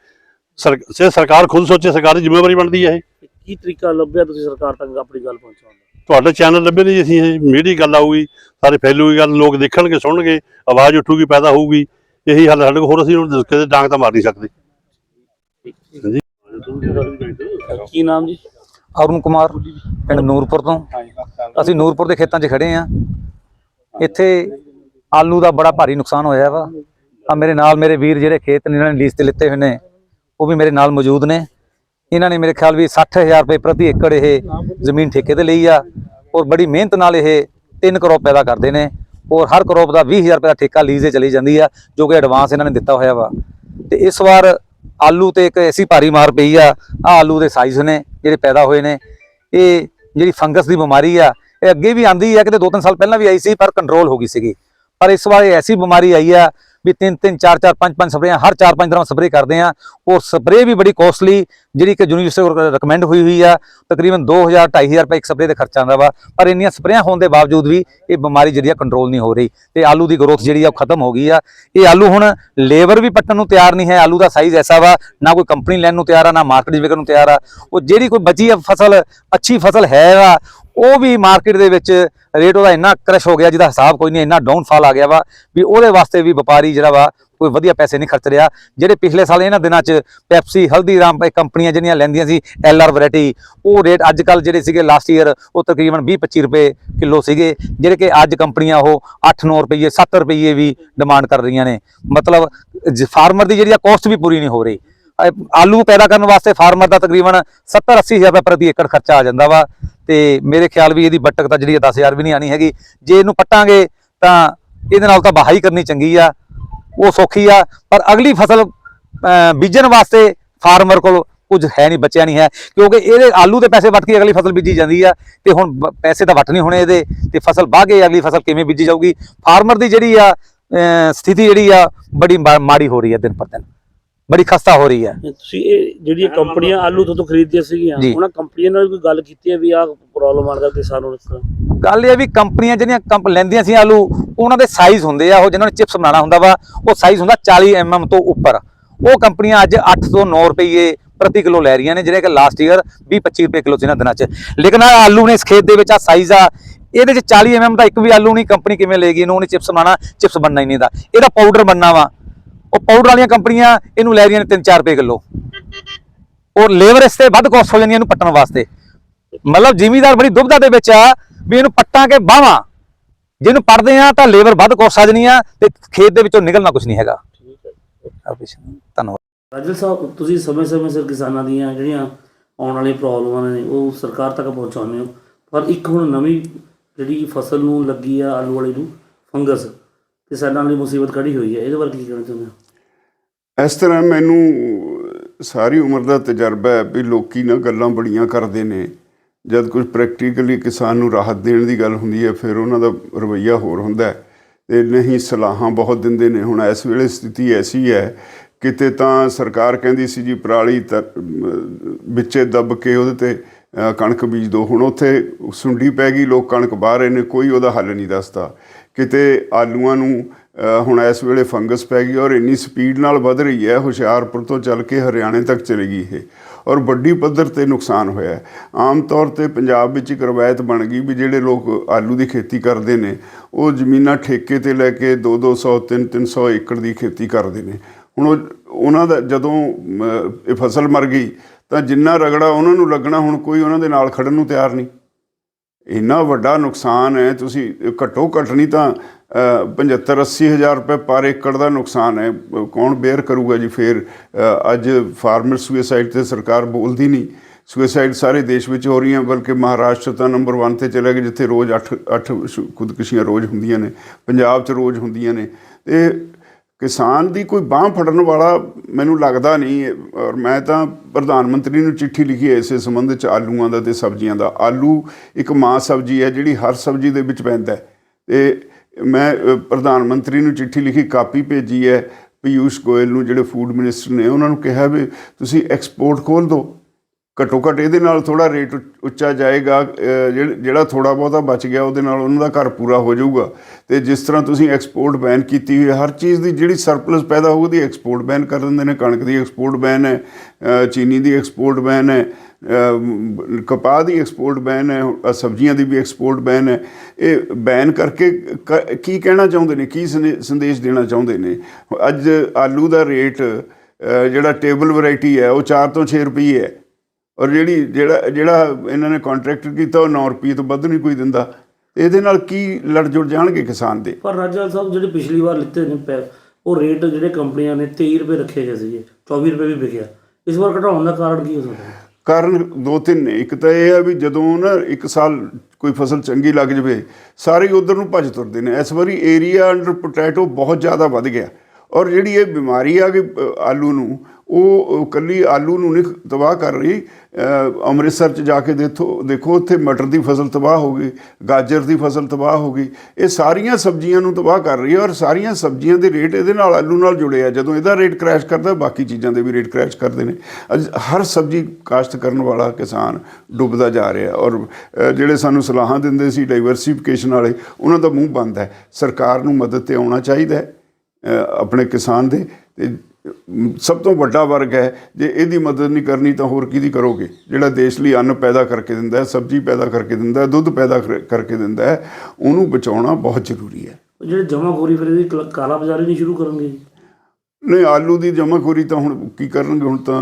ਸਰਕਾਰ ਖੁਦ ਸੋਚੇ ਸਰਕਾਰ ਦੀ ਜ਼ਿੰਮੇਵਾਰੀ ਬਣਦੀ ਹੈ ਇਹ। ਕੀ ਤਰੀਕਾ ਲੱਭਿਆ ਤੁਸੀਂ ਸਰਕਾਰ ਤੱਕ ਆਪਣੀ ਗੱਲ ਪਹੁੰਚਾਉਣ ਦਾ? ਤੁਹਾਡੇ ਚੈਨਲ ਲੱਭੇ ਨੇ ਜੀ ਅਸੀਂ ਇਹ ਮੀਡੀਆ ਗੱਲ ਆਊਗੀ ਸਾਰੇ ਫੈਲੂਗੀ ਗੱਲ ਲੋਕ ਦੇਖਣਗੇ ਸੁਣਨਗੇ ਆਵਾਜ਼ ਉੱਠੂਗੀ ਪੈਦਾ ਹੋਊਗੀ ਇਹੀ ਹੱਲ ਸਾਡੇ ਕੋਲ ਹੋਰ ਅਸੀਂ ਕਿਸੇ ਡਾਂਗ ਤਾਂ ਮਾਰ ਨਹੀਂ ਸਕਦੇ। ਕੀ ਨਾਮ ਜੀ? ਅਰੁਣ ਕੁਮਾਰ, ਪਿੰਡ ਨੂਰਪੁਰ ਤੋਂ। ਅਸੀਂ ਨੂਰਪੁਰ ਦੇ ਖੇਤਾਂ 'ਚ ਖੜੇ ਆ। ਇੱਥੇ ਆਲੂ ਦਾ ਬੜਾ ਭਾਰੀ ਨੁਕਸਾਨ ਹੋਇਆ ਵਾ। ਆ ਮੇਰੇ ਨਾਲ ਮੇਰੇ ਵੀਰ ਜਿਹੜੇ ਖੇਤ ਨੇ, ਇਹਨਾਂ ਨੇ ਲੀਜ਼ ਤੇ ਲਿੱਤੇ ਹੋਏ ਨੇ, ਉਹ ਵੀ ਮੇਰੇ ਨਾਲ ਮੌਜੂਦ ਨੇ। ਇਹਨਾਂ ਨੇ ਮੇਰੇ ਖਿਆਲ ਵੀ 60000 ਰੁਪਏ ਪ੍ਰਤੀ ਏਕੜ ਇਹ ਜ਼ਮੀਨ ਠੇਕੇ ਤੇ ਲਈ ਆ। ਔਰ ਬੜੀ ਮਿਹਨਤ ਨਾਲ ਇਹ ਤਿੰਨ ਕਰੋਪ ਪੈਦਾ ਕਰਦੇ ਨੇ। ਔਰ ਹਰ ਕਰੋਪ ਦਾ 20000 ਰੁਪਏ ਦਾ ਠੇਕਾ ਲੀਜ਼ ਤੇ ਚਲੀ ਜਾਂਦੀ ਆ, ਜੋ ਕਿ ਐਡਵਾਂਸ ਇਹਨਾਂ ਨੇ ਦਿੱਤਾ ਹੋਇਆ ਵਾ। ਤੇ ਇਸ ਵਾਰ ਆਲੂ ਤੇ ਇੱਕ ਐਸੀ ਭਾਰੀ ਮਾਰ ਪਈ ਆ ਆ ਆਲੂ ਦੇ ਸਾਈਜ਼ ਨੇ, ਜਿਹੜੇ ਪੈਦਾ ਹੋਏ ਨੇ। ਇਹ ਜਿਹੜੀ ਫੰਗਸ ਦੀ ਬਿਮਾਰੀ ਆ, ਇਹ ਅੱਗੇ ਵੀ ਆਂਦੀ ਆ, ਕਿਤੇ ਦੋ ਤਿੰਨ ਸਾਲ ਪਹਿਲਾਂ ਵੀ ਆਈ ਸੀ, ਪਰ ਕੰਟਰੋਲ ਹੋ ਗਈ ਸੀਗੀ। ਪਰ ਇਸ ਵਾਰ ਐਸੀ ਬਿਮਾਰੀ ਆਈ ਆ ਵੀ ਤਿੰਨ ਤਿੰਨ, ਚਾਰ ਚਾਰ, ਪੰਜ ਪੰਜ ਸਪਰੇਆਂ, ਹਰ ਚਾਰ, ਪੰਜ ਦਿਨਾਂ ਸਪਰੇਅ ਕਰਦੇ ਆ। ਔਰ ਸਪਰੇਅ ਵੀ ਬੜੀ ਕੋਸਟਲੀ, ਜਿਹੜੀ ਕਿ ਯੂਨੀਵਰਸਿਟੀ ਕੋਲ ਰეკਮੈਂਡ ਹੋਈ ਹੋਈ ਆ। ਤਕਰੀਬਨ 2000 2500 ਰੁਪਏ ਇੱਕ ਸਪਰੇਅ ਦੇ ਖਰਚਾ ਆਉਂਦਾ ਵਾ। ਪਰ ਇੰਨੀਆਂ ਸਪਰੇਆਂ ਹੋਣ ਦੇ ਬਾਵਜੂਦ ਵੀ ਇਹ ਬਿਮਾਰੀ ਜਿਹੜੀ ਆ ਕੰਟਰੋਲ ਨਹੀਂ ਹੋ ਰਹੀ। ਤੇ ਆਲੂ ਦੀ ਗਰੋਥ ਜਿਹੜੀ ਆ ਉਹ ਖਤਮ ਹੋ ਗਈ ਆ। ਇਹ ਆਲੂ ਹੁਣ ਲੇਬਰ ਵੀ ਪੱਟਣ ਨੂੰ ਤਿਆਰ ਨਹੀਂ ਹੈ। ਆਲੂ ਦਾ ਸਾਈਜ਼ ਐਸਾ ਵਾ, ਨਾ ਕੋਈ ਕੰਪਨੀ ਲੈਣ ਨੂੰ ਤਿਆਰ ਆ, ਨਾ ਮਾਰਕੀਟ 'ਚ ਵਿਕਣ ਨੂੰ ਤਿਆਰ ਆ। ਉਹ ਜਿਹੜੀ ਕੋਈ ਬਚੀ ਆ ਫਸਲ, ਅੱਛੀ ਫਸਲ ਹੈ ਵਾ ਉਹ ਵੀ ਮਾਰਕੀਟ ਦੇ ਵਿੱਚ ਰੇਟ ਉਹਦਾ ਇੰਨਾ ਕ੍ਰਸ਼ ਹੋ ਗਿਆ, ਜਿਹਦਾ ਹਿਸਾਬ ਕੋਈ ਨਹੀਂ, ਇੰਨਾ ਡਾਊਨਫਾਲ ਆ ਗਿਆ ਵਾ ਵੀ ਉਹਦੇ ਵਾਸਤੇ ਵੀ ਵਪਾਰੀ ਜਿਹੜਾ ਵਾ ਕੋਈ ਵਧੀਆ ਪੈਸੇ ਨਹੀਂ ਖਰਚ ਰਿਹਾ। ਜਿਹੜੇ ਪਿਛਲੇ ਸਾਲ ਇਹਨਾਂ ਦਿਨਾਂ 'ਚ ਪੈਪਸੀ ਹਲਦੀਰਾਮ ਇਹ ਕੰਪਨੀਆਂ ਜਿਹੜੀਆਂ ਲੈਂਦੀਆਂ ਸੀ ਐਲਆਰ ਵੈਰਾਈਟੀ ਉਹ ਰੇਟ ਅੱਜ ਕੱਲ ਜਿਹੜੇ ਸੀਗੇ ਲਾਸਟ ਈਅਰ ਉਹ ਤਕਰੀਬਨ 20-25 ਰੁਪਏ ਕਿਲੋ ਸੀਗੇ, ਜਿਹੜੇ ਕਿ ਅੱਜ ਕੰਪਨੀਆਂ ਉਹ 8-9 ਰੁਪਏ 7 ਰੁਪਏ ਵੀ ਡਿਮਾਂਡ ਕਰ ਰਹੀਆਂ ਨੇ। ਮਤਲਬ ਫਾਰਮਰ ਦੀ ਜਿਹੜੀ ਆ ਕੋਸਟ ਵੀ ਪੂਰੀ ਨਹੀਂ ਹੋ ਰਹੀ। ਆਲੂ ਪੈਦਾ ਕਰਨ ਵਾਸਤੇ ਫਾਰਮਰ ਦਾ ਤਕਰੀਬਨ 70-80 ਹਜ਼ਾਰ ਰੁਪਏ ਪ੍ਰਤੀ ਏਕੜ ਖਰਚਾ ਆ ਜਾਂਦਾ ਵਾ। ਤੇ ਮੇਰੇ ਖਿਆਲ ਵੀ ਇਹਦੀ ਬੱਟਕ ਤਾਂ ਜਿਹੜੀ ਆ 10000 ਵੀ ਨਹੀਂ ਆਣੀ ਹੈਗੀ। ਜੇ ਇਹਨੂੰ ਪੱਟਾਂਗੇ ਤਾਂ ਇਹਦੇ ਨਾਲ ਤਾਂ ਬਹਾਈ ਕਰਨੀ ਚੰਗੀ ਆ, ਉਹ ਸੌਖੀ ਆ। ਪਰ ਅਗਲੀ ਫਸਲ ਬੀਜਣ ਵਾਸਤੇ ਫਾਰਮਰ ਕੋਲ ਕੁਝ ਹੈ ਨਹੀਂ, ਬਚਿਆ ਨਹੀਂ ਹੈ। ਕਿਉਂਕਿ ਇਹਦੇ ਆਲੂ ਦੇ ਪੈਸੇ ਵੱਟ ਕੇ ਅਗਲੀ ਫਸਲ ਬੀਜੀ ਜਾਂਦੀ ਆ ਤੇ ਹੁਣ ਬ- ਪੈਸੇ ਤਾਂ ਵੱਟ ਨਹੀਂ ਹੋਣੇ ਇਹਦੇ। ਤੇ ਫਸਲ ਵਾਹ ਕੇ ਅਗਲੀ ਫਸਲ ਕਿਵੇਂ ਬੀਜੀ ਜਾਊਗੀ? ਫਾਰਮਰ ਦੀ ਜਿਹੜੀ ਆ ਸਥਿਤੀ ਜਿਹੜੀ ਆ, ਬੜੀ ਮਾ- ਮਾੜੀ ਹੋ ਰਹੀ ਹੈ ਦਿਨ ਪਰ ਦਿਨ। ਬੜੀ ਖਸਤਾ ਹੋ ਰਹੀ ਹੈ। ਤੁਸੀਂ ਇਹ ਜਿਹੜੀਆਂ ਕੰਪਨੀਆਂ ਆਲੂ ਤੋਂ ਖਰੀਦਦੀਆਂ ਸੀਗੀਆਂ। ਉਹਨਾਂ ਕੰਪਨੀਆਂ ਨਾਲ ਕੋਈ ਗੱਲ ਕੀਤੀ ਹੈ ਵੀ ਆਹ ਪ੍ਰੋਬਲਮ ਆਉਂਦਾ ਕਿਸਾਨਾਂ ਨੂੰ ਇਸ ਤਰ੍ਹਾਂ ਗੱਲ ਇਹ ਵੀ ਕੰਪਨੀਆਂ ਜਿਹੜੀਆਂ ਕੰਪ ਲੈਂਦੀਆਂ ਸੀ ਆਲੂ ਉਹਨਾਂ ਦੇ ਸਾਈਜ਼ ਹੁੰਦੇ ਆ ਉਹ ਜਿਨ੍ਹਾਂ ਨੇ ਚਿਪਸ ਬਣਾਉਣਾ ਹੁੰਦਾ ਵਾ ਉਹ ਸਾਈਜ਼ ਹੁੰਦਾ 40 mm ਤੋਂ ਉੱਪਰ। ਉਹ ਕੰਪਨੀਆਂ ਅੱਜ 8 ਤੋਂ 9 ਰੁਪਏ ਪ੍ਰਤੀ ਕਿਲੋ ਲੈ ਰਹੀਆਂ ਨੇ ਜਿਹੜੇ ਕਿ ਲਾਸਟ ਈਅਰ 20 25 ਰੁਪਏ ਕਿਲੋ ਸੀ ਇਹਨਾਂ ਦਿਨਾਂ 'ਚ। ਲੇਕਿਨ ਆ ਆਲੂ ਨੇ ਇਸ ਖੇਤ ਦੇ ਵਿੱਚ ਆ ਸਾਈਜ਼ ਆ ਇਹਦੇ 'ਚ 40 mm ਦਾ ਇੱਕ ਵੀ ਆਲੂ ਨਹੀਂ ਕੰਪਨੀ ਕਿਵੇਂ ਲਏਗੀ ਇਹਨੂੰ? ਉਹਨੇ ਚਿਪਸ ਬਣਾਉਣਾ ਚਿਪਸ ਬਣਨਾ ਹੀ ਨਹੀਂ ਦਾ ਇਹਦਾ ਪਾਊਡਰ ਬਣਨਾ ਵਾ। ਉਹ ਪਾਊਡਰ ਵਾਲੀਆਂ ਕੰਪਨੀਆਂ ਇਹਨੂੰ ਲੈ ਰਹੀਆਂ ਨੇ 3-4 ਰੁਪਏ ਕਿਲੋ। ਔਰ ਲੇਬਰ ਇਸ ਤੇ ਵੱਧ ਕੋਸਟ ਹੋ ਜਾਂਦੀ ਇਹਨੂੰ ਪੱਟਣ ਵਾਸਤੇ। ਮਤਲਬ ਜ਼ਿਮੀਦਾਰ ਬੜੀ ਦੁਬਦਾ ਦੇ ਵਿੱਚ ਆ ਵੀ ਇਹਨੂੰ ਪੱਟਾਂ ਕੇ ਬਾਹਾਂ। ਜਿਹਨੂੰ ਪੜਦੇ ਆ ਤਾਂ ਲੇਬਰ ਵੱਧ ਕੋਸ ਸਕਦੀ ਆ ਤੇ ਖੇਤ ਦੇ ਵਿੱਚੋਂ ਨਿਕਲਣਾ ਕੁਝ ਨਹੀਂ ਹੈਗਾ। ਧੰਨਵਾਦ। ਰਾਜਲ ਸਾਹਿਬ, ਤੁਸੀਂ ਸਮੇਂ-ਸਮੇਂ ਸਿਰ ਕਿਸਾਨਾਂ ਦੀਆਂ ਜਿਹੜੀਆਂ ਆਉਣ ਵਾਲੀਆਂ ਪ੍ਰੋਬਲਮਾਂ ਨੇ, ਉਹ ਸਰਕਾਰ ਤੱਕ ਪਹੁੰਚਾਉਂਦੇ ਹੋ। ਪਰ ਇੱਕ ਹੁਣ ਨਵੀਂ ਜਿਹੜੀ ਫਸਲ ਨੂੰ ਲੱਗੀ ਆ ਆਲੂ ਵਾਲੀ ਨੂੰ, ਫੰਗਸ, ਕਿਸਾਨਾਂ ਲਈ ਮੁਸੀਬਤ ਖੜੀ ਹੋਈ ਹੈ। ਇਹਦੇ ਬਾਰੇ ਕੀ ਕਹਿਣਾ ਚਾਹੁੰਦੇ ਹੋ? ਇਸ ਤਰ੍ਹਾਂ ਮੈਨੂੰ ਸਾਰੀ ਉਮਰ ਦਾ ਤਜਰਬਾ ਹੈ ਵੀ ਲੋਕੀ ਨਾ ਗੱਲਾਂ ਬੜੀਆਂ ਕਰਦੇ ਨੇ। ਜਦ ਕੁਝ ਪ੍ਰੈਕਟੀਕਲੀ ਕਿਸਾਨ ਨੂੰ ਰਾਹਤ ਦੇਣ ਦੀ ਗੱਲ ਹੁੰਦੀ ਹੈ ਫਿਰ ਉਹਨਾਂ ਦਾ ਰਵੱਈਆ ਹੋਰ ਹੁੰਦਾ ਹੈ। ਤੇ ਨਹੀਂ ਸਲਾਹਾਂ ਬਹੁਤ ਦਿੰਦੇ ਨੇ। ਹੁਣ ਇਸ ਵੇਲੇ ਸਥਿਤੀ ਐਸੀ ਹੈ ਕਿਤੇ ਤਾਂ ਸਰਕਾਰ ਕਹਿੰਦੀ ਸੀ ਜੀ ਪਰਾਲੀ ਤ- ਅਮ, ਵਿੱਚੇ ਦੱਬ ਕੇ ਉਹਦੇ ਤੇ ਕਣਕ ਬੀਜ ਦੋ। ਹੁਣ ਉੱਥੇ ਸੁੰਡੀ ਪੈ ਗਈ ਲੋਕ ਕਣਕ ਬਾਹਰ ਰਹੇ ਨੇ ਕੋਈ ਉਹਦਾ ਹੱਲ ਨਹੀਂ ਦੱਸਦਾ। ਕਿਤੇ ਆਲੂਆਂ ਨੂੰ ਹੁਣ ਇਸ ਵੇਲੇ ਫੰਗਸ ਪੈ ਗਈ ਔਰ ਇੰਨੀ ਸਪੀਡ ਨਾਲ ਵੱਧ ਰਹੀ ਹੈ, ਹੁਸ਼ਿਆਰਪੁਰ ਤੋਂ ਚੱਲ ਕੇ ਹਰਿਆਣੇ ਤੱਕ ਚਲੀ ਗਈ ਇਹ। ਔਰ ਵੱਡੀ ਪੱਧਰ ਤੇ ਨੁਕਸਾਨ ਹੋਇਆ ਆਮ ਤੌਰ ਤੇ ਪੰਜਾਬ ਵਿੱਚ ਇੱਕ ਰਵਾਇਤ ਬਣ ਗਈ ਵੀ ਜਿਹੜੇ ਲੋਕ ਆਲੂ ਦੀ ਖੇਤੀ ਕਰਦੇ ਨੇ, ਉਹ ਜ਼ਮੀਨਾਂ ਠੇਕੇ ਤੇ ਲੈ ਕੇ 2 200 3 300 ਏਕੜ ਦੀ ਖੇਤੀ ਕਰਦੇ ਨੇ। ਹੁਣ ਉਹ, ਉਹਨਾਂ ਦਾ ਜਦੋਂ ਇਹ ਫਸਲ ਮਰ ਗਈ, ਤਾਂ ਜਿੰਨਾ ਰਗੜਾ ਉਹਨਾਂ ਨੂੰ ਲੱਗਣਾ, ਹੁਣ ਕੋਈ ਉਹਨਾਂ ਦੇ ਨਾਲ ਖੜਨ ਨੂੰ ਤਿਆਰ ਨਹੀਂ। ਇੰਨਾ ਵੱਡਾ ਨੁਕਸਾਨ ਹੈ, ਤੁਸੀਂ ਘੱਟੋ ਘੱਟ ਨਹੀਂ ਤਾਂ 75 80 ਹਜ਼ਾਰ ਰੁਪਏ ਪਰ ਏਕੜ ਦਾ ਨੁਕਸਾਨ ਹੈ। ਕੌਣ ਬੇਅਰ ਕਰੂਗਾ ਜੀ ਫੇਰ? ਅੱਜ ਫਾਰਮਰ ਸੁਸਾਈਡ ਤੇ ਸਰਕਾਰ ਬੋਲਦੀ ਨਹੀਂ। ਸੁਸਾਈਡ ਸਾਰੇ ਦੇਸ਼ ਵਿੱਚ ਹੋ ਰਹੀਆਂ, ਬਲਕਿ ਮਹਾਰਾਸ਼ਟਰ ਤਾਂ ਨੰਬਰ 1 ਤੇ ਚਲੇ ਗਿਆ ਜਿੱਥੇ ਰੋਜ਼ 8 8 ਖੁਦਕੁਸ਼ੀਆਂ ਰੋਜ਼ ਹੁੰਦੀਆਂ ਨੇ। ਪੰਜਾਬ 'ਚ ਰੋਜ਼ ਹੁੰਦੀਆਂ ਨੇ। ਤੇ ਕਿਸਾਨ ਦੀ ਕੋਈ ਬਾਹ ਫੜਨ ਵਾਲਾ ਮੈਨੂੰ ਲੱਗਦਾ ਨਹੀਂ ਔਰ ਮੈਂ ਤਾਂ ਪ੍ਰਧਾਨ ਮੰਤਰੀ ਨੂੰ ਚਿੱਠੀ ਲਿਖੀ ਹੈ, ਇਸੇ ਸੰਬੰਧ ਚ ਆਲੂਆਂ ਦਾ ਤੇ ਸਬਜ਼ੀਆਂ ਦਾ। ਆਲੂ ਇੱਕ ਮਾਂ ਸਬਜ਼ੀ ਹੈ, ਜਿਹੜੀ ਹਰ ਸਬਜ਼ੀ ਦੇ ਵਿੱਚ ਪੈਂਦਾ ਹੈ। ਤੇ ਮੈਂ ਪ੍ਰਧਾਨ ਮੰਤਰੀ ਨੂੰ ਚਿੱਠੀ ਲਿਖੀ, ਕਾਪੀ ਭੇਜੀ ਹੈ ਪਿਊਸ਼ ਗੋਇਲ ਨੂੰ, ਜਿਹੜੇ ਫੂਡ ਮਿਨਿਸਟਰ ਨੇ, ਉਹਨਾਂ ਨੂੰ ਕਿਹਾ ਵੀ ਤੁਸੀਂ ਐਕਸਪੋਰਟ ਖੋਲ ਦਿਓ ਘੱਟੋ ਘੱਟ ਇਹਦੇ ਨਾਲ ਥੋੜਾ ਰੇਟ ਉੱਚਾ ਜਾਏਗਾ ਅ, ਜਿਹੜਾ- ਜਿਹੜਾ ਥੋੜਾ ਬਹੁਤਾ ਬਚ ਗਿਆ ਉਹਦੇ ਨਾਲ ਉਹਨਾਂ ਦਾ ਘਰ ਪੂਰਾ ਹੋ ਜਾਊਗਾ। ਤੇ ਜਿਸ ਤਰ੍ਹਾਂ ਤੁਸੀਂ ਐਕਸਪੋਰਟ ਬੈਨ ਕੀਤੀ ਹੋਈ ਹਰ ਚੀਜ਼ ਦੀ ਜਿਹੜੀ ਸਰਪਲਸ ਪੈਦਾ ਹੋਊ ਉਹਦੀ ਐਕਸਪੋਰਟ ਬੈਨ ਕਰ ਦਿੰਦੇ ਨੇ। ਕਣਕ ਦੀ ਐਕਸਪੋਰਟ ਬੈਨ ਹੈ ਚੀਨੀ ਦੀ ਐਕਸਪੋਰਟ ਬੈਨ ਹੈ ਕਪਾਹ ਦੀ ਐਕਸਪੋਰਟ ਬੈਨ ਹੈ ਸਬਜ਼ੀਆਂ ਦੀ ਵੀ ਐਕਸਪੋਰਟ ਬੈਨ ਹੈ। ਇਹ ਬੈਨ ਕਰਕੇ ਕ- ਕੀ ਕਹਿਣਾ ਚਾਹੁੰਦੇ ਨੇ ਕੀ ਸੰਦੇ- ਸੰਦੇਸ਼ ਦੇਣਾ ਚਾਹੁੰਦੇ ਨੇ? ਅੱਜ ਆਲੂ ਦਾ ਰੇਟ ਜਿਹੜਾ ਟੇਬਲ ਵੈਰਾਈਟੀ ਹੈ ਉਹ 4 ਤੋਂ 6 ਰੁਪਏ ਹੈ। ਔਰ ਜਿਹੜੀ ਜਿਹੜਾ ਜਿਹੜਾ ਇਹਨਾਂ ਨੇ ਕੰਟਰੈਕਟ ਕੀਤਾ ਉਹ 9 ਰੁਪਏ ਤੋਂ ਵੱਧ ਨਹੀਂ ਕੋਈ ਦਿੰਦਾ। ਇਹਦੇ ਨਾਲ ਕੀ ਲੜ ਜੁੜ ਜਾਣਗੇ ਕਿਸਾਨ ਦੇ? ਪਰ ਰਾਜਾ ਸਾਹਿਬ ਜਿਹੜੇ ਪਿਛਲੀ ਵਾਰ ਲਿੱਤੇ ਨੇ ਪੈ ਉਹ ਰੇਟ ਜਿਹੜੇ ਕੰਪਨੀਆਂ ਨੇ 23 ਰੁਪਏ ਰੱਖੇ ਗਏ ਸੀਗੇ 24 ਰੁਪਏ ਵੀ ਵਿਕਿਆ। ਇਸ ਵਾਰ ਘਟਾਉਣ ਦਾ ਕਾਰਨ ਕੀ ਹੋ ਸਕਦਾ? ਹੈ ਕਾਰਨ ਦੋ ਤਿੰਨ ਨੇ। ਇੱਕ ਤਾਂ ਇਹ ਹੈ ਵੀ ਜਦੋਂ ਨਾ ਇੱਕ ਸਾਲ ਕੋਈ ਫਸਲ ਚੰਗੀ ਲੱਗ ਜਵੇ ਸਾਰੇ ਉਧਰ ਨੂੰ ਭੱਜ ਤੁਰਦੇ ਨੇ। ਇਸ ਵਾਰੀ ਏਰੀਆ ਅੰਡਰ ਪੋਟੈਟੋ ਬਹੁਤ ਜ਼ਿਆਦਾ ਵੱਧ ਗਿਆ। ਔਰ ਜਿਹੜੀ ਇਹ ਬਿਮਾਰੀ ਆ ਗਈ ਆਲੂ ਨੂੰ ਉਹ ਅ, ਕੱਲੀ ਆਲੂ ਨੂੰ ਨਹੀਂ ਤਬਾਹ ਕਰ ਰਹੀ। ਅੰਮ੍ਰਿਤਸਰ ਚ ਜਾ ਕੇ ਦੇਖੋ ਦੇਖੋ ਉੱਥੇ ਮਟਰ ਦੀ ਫਸਲ ਤਬਾਹ ਹੋ ਗਈ ਗਾਜਰ ਦੀ ਫਸਲ ਤਬਾਹ ਹੋ ਗਈ। ਇਹ ਸਾਰੀਆਂ ਸਬਜ਼ੀਆਂ ਨੂੰ ਤਬਾਹ ਕਰ ਰਹੀ ਹੈ ਔਰ ਸਾਰੀਆਂ ਸਬਜ਼ੀਆਂ ਦੇ ਰੇਟ ਇਹਦੇ ਨਾਲ ਆਲੂ ਨਾਲ ਜੁੜੇ ਆ। ਜਦੋਂ ਇਹਦਾ ਰੇਟ ਕ੍ਰੈਸ਼ ਕਰਦਾ ਬਾਕੀ ਚੀਜ਼ਾਂ ਦੇ ਵੀ ਰੇਟ ਕ੍ਰੈਸ਼ ਕਰਦੇ ਨੇ। ਅੱਜ ਹਰ ਸਬਜ਼ੀ ਕਾਸ਼ਤ ਕਰਨ ਵਾਲਾ ਕਿਸਾਨ ਡੁੱਬਦਾ ਜਾ ਰਿਹਾ ਔਰ ਜਿਹੜੇ ਸਾਨੂੰ ਸਲਾਹਾਂ ਦਿੰਦੇ ਸੀ ਡਾਈਵਰਸਿਫਿਕੇਸ਼ਨ ਵਾਲੇ ਉਹਨਾਂ ਦਾ ਮੂੰਹ ਬੰਦ ਹੈ। ਸਰਕਾਰ ਨੂੰ ਮਦਦ ਤੇ ਆਉਣਾ ਚਾਹੀਦਾ ਹੈ ਆਪਣੇ ਕਿਸਾਨ ਦੇ। ਤੇ ਸਭ ਤੋਂ ਵੱਡਾ ਵਰਗ ਹੈ ਜੇ ਇਹਦੀ ਮਦਦ ਨਹੀਂ ਕਰਨੀ ਤਾਂ ਹੋਰ ਕਿਹਦੀ ਕਰੋਗੇ? ਜਿਹੜਾ ਦੇਸ਼ ਲਈ ਅੰਨ ਪੈਦਾ ਕਰਕੇ ਦਿੰਦਾ ਹੈ ਸਬਜ਼ੀ ਪੈਦਾ ਕਰਕੇ ਦਿੰਦਾ ਹੈ ਦੁੱਧ ਪੈਦਾ ਕਰ- ਕਰਕੇ ਦਿੰਦਾ ਹੈ ਉਹਨੂੰ ਬਚਾਉਣਾ ਬਹੁਤ ਜ਼ਰੂਰੀ ਹੈ। ਜਿਹੜੇ ਜਮਾਖੋਰੀ ਫਿਰ ਇਹਦੀ ਕਲ- ਬਾਜ਼ਾਰੀ ਨਹੀਂ ਸ਼ੁਰੂ ਕਰਨਗੇ ਨਹੀਂ ਆਲੂ ਦੀ ਜਮਾਖੋਰੀ ਤਾਂ ਹੁਣ ਕੀ ਕਰਨਗੇ? ਹੁਣ ਤਾਂ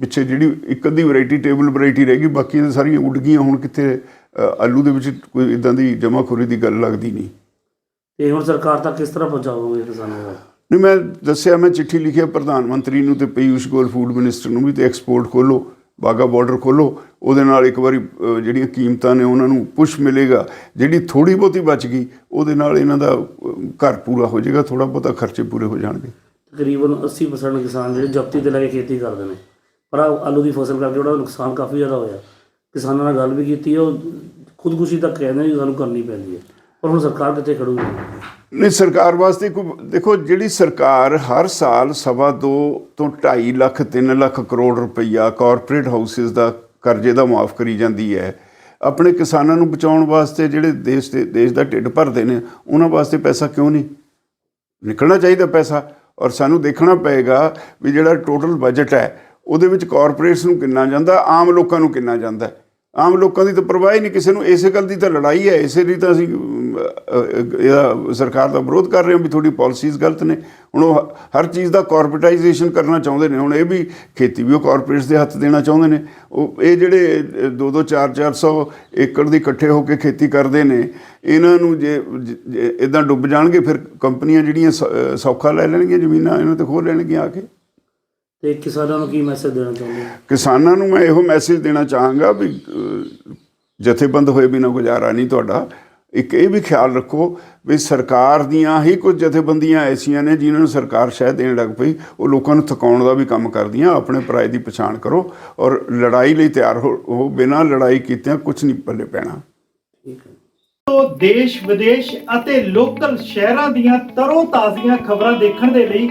ਪਿੱਛੇ ਜਿਹੜੀ ਇੱਕ ਅੱਧੀ ਵੈਰਾਈਟੀ ਟੇਬਲ ਵੈਰਾਈਟੀ ਰਹਿ ਗਈ ਬਾਕੀ ਤਾਂ ਸਾਰੀਆਂ ਉੱਡ ਗਈਆਂ ਹੁਣ ਕਿੱਥੇ ਆਲੂ ਦੇ ਵਿੱਚ ਕੋਈ ਇਦਾਂ ਦੀ ਜਮਾਖੋਰੀ ਦੀ ਗੱਲ ਲੱਗਦੀ ਨਹੀਂ। ਤੇ ਹੁਣ ਸਰਕਾਰ ਤੱਕ ਕਿਸ ਤਰ੍ਹਾਂ ਪਹੁੰਚਾਓਗੇ ਕਿਸਾਨਾਂ ਨੂੰ ਨਹੀਂ, ਮੈਂ ਦੱਸਿਆ, ਮੈਂ ਚਿੱਠੀ ਲਿਖਿਆ ਪ੍ਰਧਾਨ ਮੰਤਰੀ ਨੂੰ ਤੇ ਪੀਯੂਸ਼ ਗੋਇਲ ਫੂਡ ਮਿਨਿਸਟਰ ਨੂੰ ਵੀ ਤੇ ਐਕਸਪੋਰਟ ਖੋਲੋ ਬਾਗਾ ਬਾਰਡਰ ਖੋਲੋ ਉਹਦੇ ਨਾਲ ਇੱਕ ਵਾਰੀ ਜਿਹੜੀਆਂ ਕੀਮਤਾਂ ਨੇ ਉਹਨਾਂ ਨੂੰ ਪੁਸ਼ ਮਿਲੇਗਾ, ਜਿਹੜੀ ਥੋੜੀ ਬਹੁਤੀ ਬਚ ਗਈ, ਉਹਦੇ ਨਾਲ ਇਹਨਾਂ ਦਾ ਘਰ ਪੂਰਾ ਹੋ ਜਾਏਗਾ ਥੋੜਾ ਬਹੁਤਾ ਖਰਚੇ ਪੂਰੇ ਹੋ ਜਾਣਗੇ। ਤਕਰੀਬਨ 80% ਕਿਸਾਨ ਜਿਹੜੇ ਜ਼ਬਤੀ ਤੇ ਲੈ ਕੇ ਖੇਤੀ ਕਰਦੇ ਨੇ, ਪਰ ਆਹ ਆਲੂ ਦੀ ਫਸਲ ਕਰਕੇ ਉਹਦਾ ਨੁਕਸਾਨ ਕਾਫੀ ਜ਼ਿਆਦਾ ਹੋਇਆ। ਕਿਸਾਨਾਂ ਨਾਲ ਗੱਲ ਵੀ ਕੀਤੀ, ਉਹ ਖੁਦਕੁਸ਼ੀ ਤੱਕ ਕਹਿੰਦੇ ਨੇ ਵੀ ਸਾਨੂੰ ਕਰਨੀ ਪੈਂਦੀ ਹੈ। ਪਰ ਹੁਣ ਸਰਕਾਰ ਕਿੱਥੇ ਖੜੂਗੀ? ਨਹੀਂ, ਸਰਕਾਰ ਵਾਸਤੇ ਕੋਈ, ਦੇਖੋ, ਜਿਹੜੀ ਸਰਕਾਰ ਹਰ ਸਾਲ ਸਵਾ ਦੋ ਤੋਂ 2.5 ਲੱਖ 3 ਲੱਖ ਕਰੋੜ ਰੁਪਈਆ ਕਾਰਪੋਰੇਟ ਹਾਊਸਿਸ ਦਾ ਕਰਜ਼ੇ ਦਾ ਮਾਫ ਕਰੀ ਜਾਂਦੀ ਹੈ, ਆਪਣੇ ਕਿਸਾਨਾਂ ਨੂੰ ਬਚਾਉਣ ਵਾਸਤੇ ਜਿਹੜੇ ਦੇਸ਼ ਦੇ, ਦੇਸ਼ ਦਾ ਢਿੱਡ ਭਰਦੇ ਨੇ, ਉਹਨਾਂ ਵਾਸਤੇ ਪੈਸਾ ਕਿਉਂ ਨਹੀਂ? ਨਿਕਲਣਾ ਚਾਹੀਦਾ ਪੈਸਾ, ਔਰ ਸਾਨੂੰ ਦੇਖਣਾ ਪਏਗਾ ਵੀ ਜਿਹੜਾ ਟੋਟਲ ਬਜਟ ਹੈ, ਉਹਦੇ ਵਿੱਚ ਕਾਰਪੋਰੇਟਸ ਨੂੰ ਕਿੰਨਾ ਜਾਂਦਾ, ਆਮ ਲੋਕਾਂ ਨੂੰ ਕਿੰਨਾ ਜਾਂਦਾ ਆਮ ਲੋਕਾਂ ਦੀ ਤਾਂ ਪਰਵਾਹ ਹੀ ਨਹੀਂ, ਕਿਸੇ ਨੂੰ ਇਸੇ ਗੱਲ ਦੀ ਤਾਂ ਲੜਾਈ ਹੈ, ਇਸੇ ਲਈ ਤਾਂ ਅਸੀਂ ਇਹਦਾ ਸਰਕਾਰ ਦਾ ਵਿਰੋਧ ਕਰ ਰਹੇ ਹਾਂ ਵੀ ਤੁਹਾਡੀ ਪਾਲਿਸੀਜ਼ ਗਲਤ ਨੇ। ਹੁਣ ਉਹ ਹਰ ਚੀਜ਼ ਦਾ ਕਾਰਪੋਰੇਟਾਈਜੇਸ਼ਨ ਕਰਨਾ ਚਾਹੁੰਦੇ ਨੇ, ਹੁਣ ਇਹ ਵੀ ਖੇਤੀ ਵੀ ਉਹ ਕਾਰਪੋਰੇਟਸ ਦੇ ਹੱਥ ਦੇਣਾ ਚਾਹੁੰਦੇ ਨੇ। ਉਹ, ਇਹ ਜਿਹੜੇ 2-2 4-400 ਏਕੜ ਦੀ ਇਕੱਠੇ ਹੋ ਕੇ ਖੇਤੀ ਕਰਦੇ ਨੇ, ਇਹਨਾਂ ਨੂੰ ਜੇ ਇਦਾਂ ਡੁੱਬ ਜਾਣਗੇ, ਫਿਰ ਕੰਪਨੀਆਂ ਜਿਹੜੀਆਂ ਸ- ਸੌਖਾ ਲੈ ਲੈਣਗੀਆਂ, ਜ਼ਮੀਨਾਂ ਇਹਨਾਂ ਤੇ ਖੋਹ ਲੈਣਗੀਆਂ ਆ ਕੇ। ਤੇ ਕਿਸਾਨਾਂ ਨੂੰ ਕੀ ਮੈਸੇਜ ਦੇਣਾ ਚਾਹੁੰਦੇ ਹੋ? ਕਿਸਾਨਾਂ ਨੂੰ ਮੈਂ ਇਹੋ ਮੈਸੇਜ ਦੇਣਾ ਚਾਹਾਂਗਾ ਵੀ ਅਹ, ਜਥੇਬੰਦ ਹੋਏ ਬਿਨਾਂ ਗੁਜ਼ਾਰਾ ਨਹੀਂ ਤੁਹਾਡਾ। ਇੱਕ ਇਹ ਵੀ ਖਿਆਲ ਰੱਖੋ ਵੀ ਸਰਕਾਰ ਦੀਆਂ ਹੀ ਕੁਝ ਜਥੇਬੰਦੀਆਂ ਐਸੀਆਂ ਨੇ ਜਿਨ੍ਹਾਂ ਨੂੰ ਸਰਕਾਰ ਸ਼ਾਇਦ ਦੇਣ ਲੱਗ ਪਈ। ਉਹ ਲੋਕਾਂ ਨੂੰ ਥਕਾਉਣ ਦਾ ਵੀ ਕੰਮ ਕਰਦੀਆਂ। ਆਪਣੇ ਪਰਾਏ ਦੀ ਪਛਾਣ ਕਰੋ ਔਰ ਲੜਾਈ ਲਈ ਤਿਆਰ ਹੋ ਹੋ ਬਿਨਾਂ ਲੜਾਈ ਕੀਤਿਆਂ ਕੁਝ ਨਹੀਂ ਪੱਲੇ ਪੈਣਾ। ਠੀਕ ਹੈ। ਤੋਂ ਦੇਸ਼ ਵਿਦੇਸ਼ ਅਤੇ ਲੋਕਲ ਸ਼ਹਿਰਾਂ ਦੀਆਂ ਤਰੋ ਤਾਜ਼ੀਆਂ ਖਬਰਾਂ ਦੇਖਣ ਦੇ ਲਈ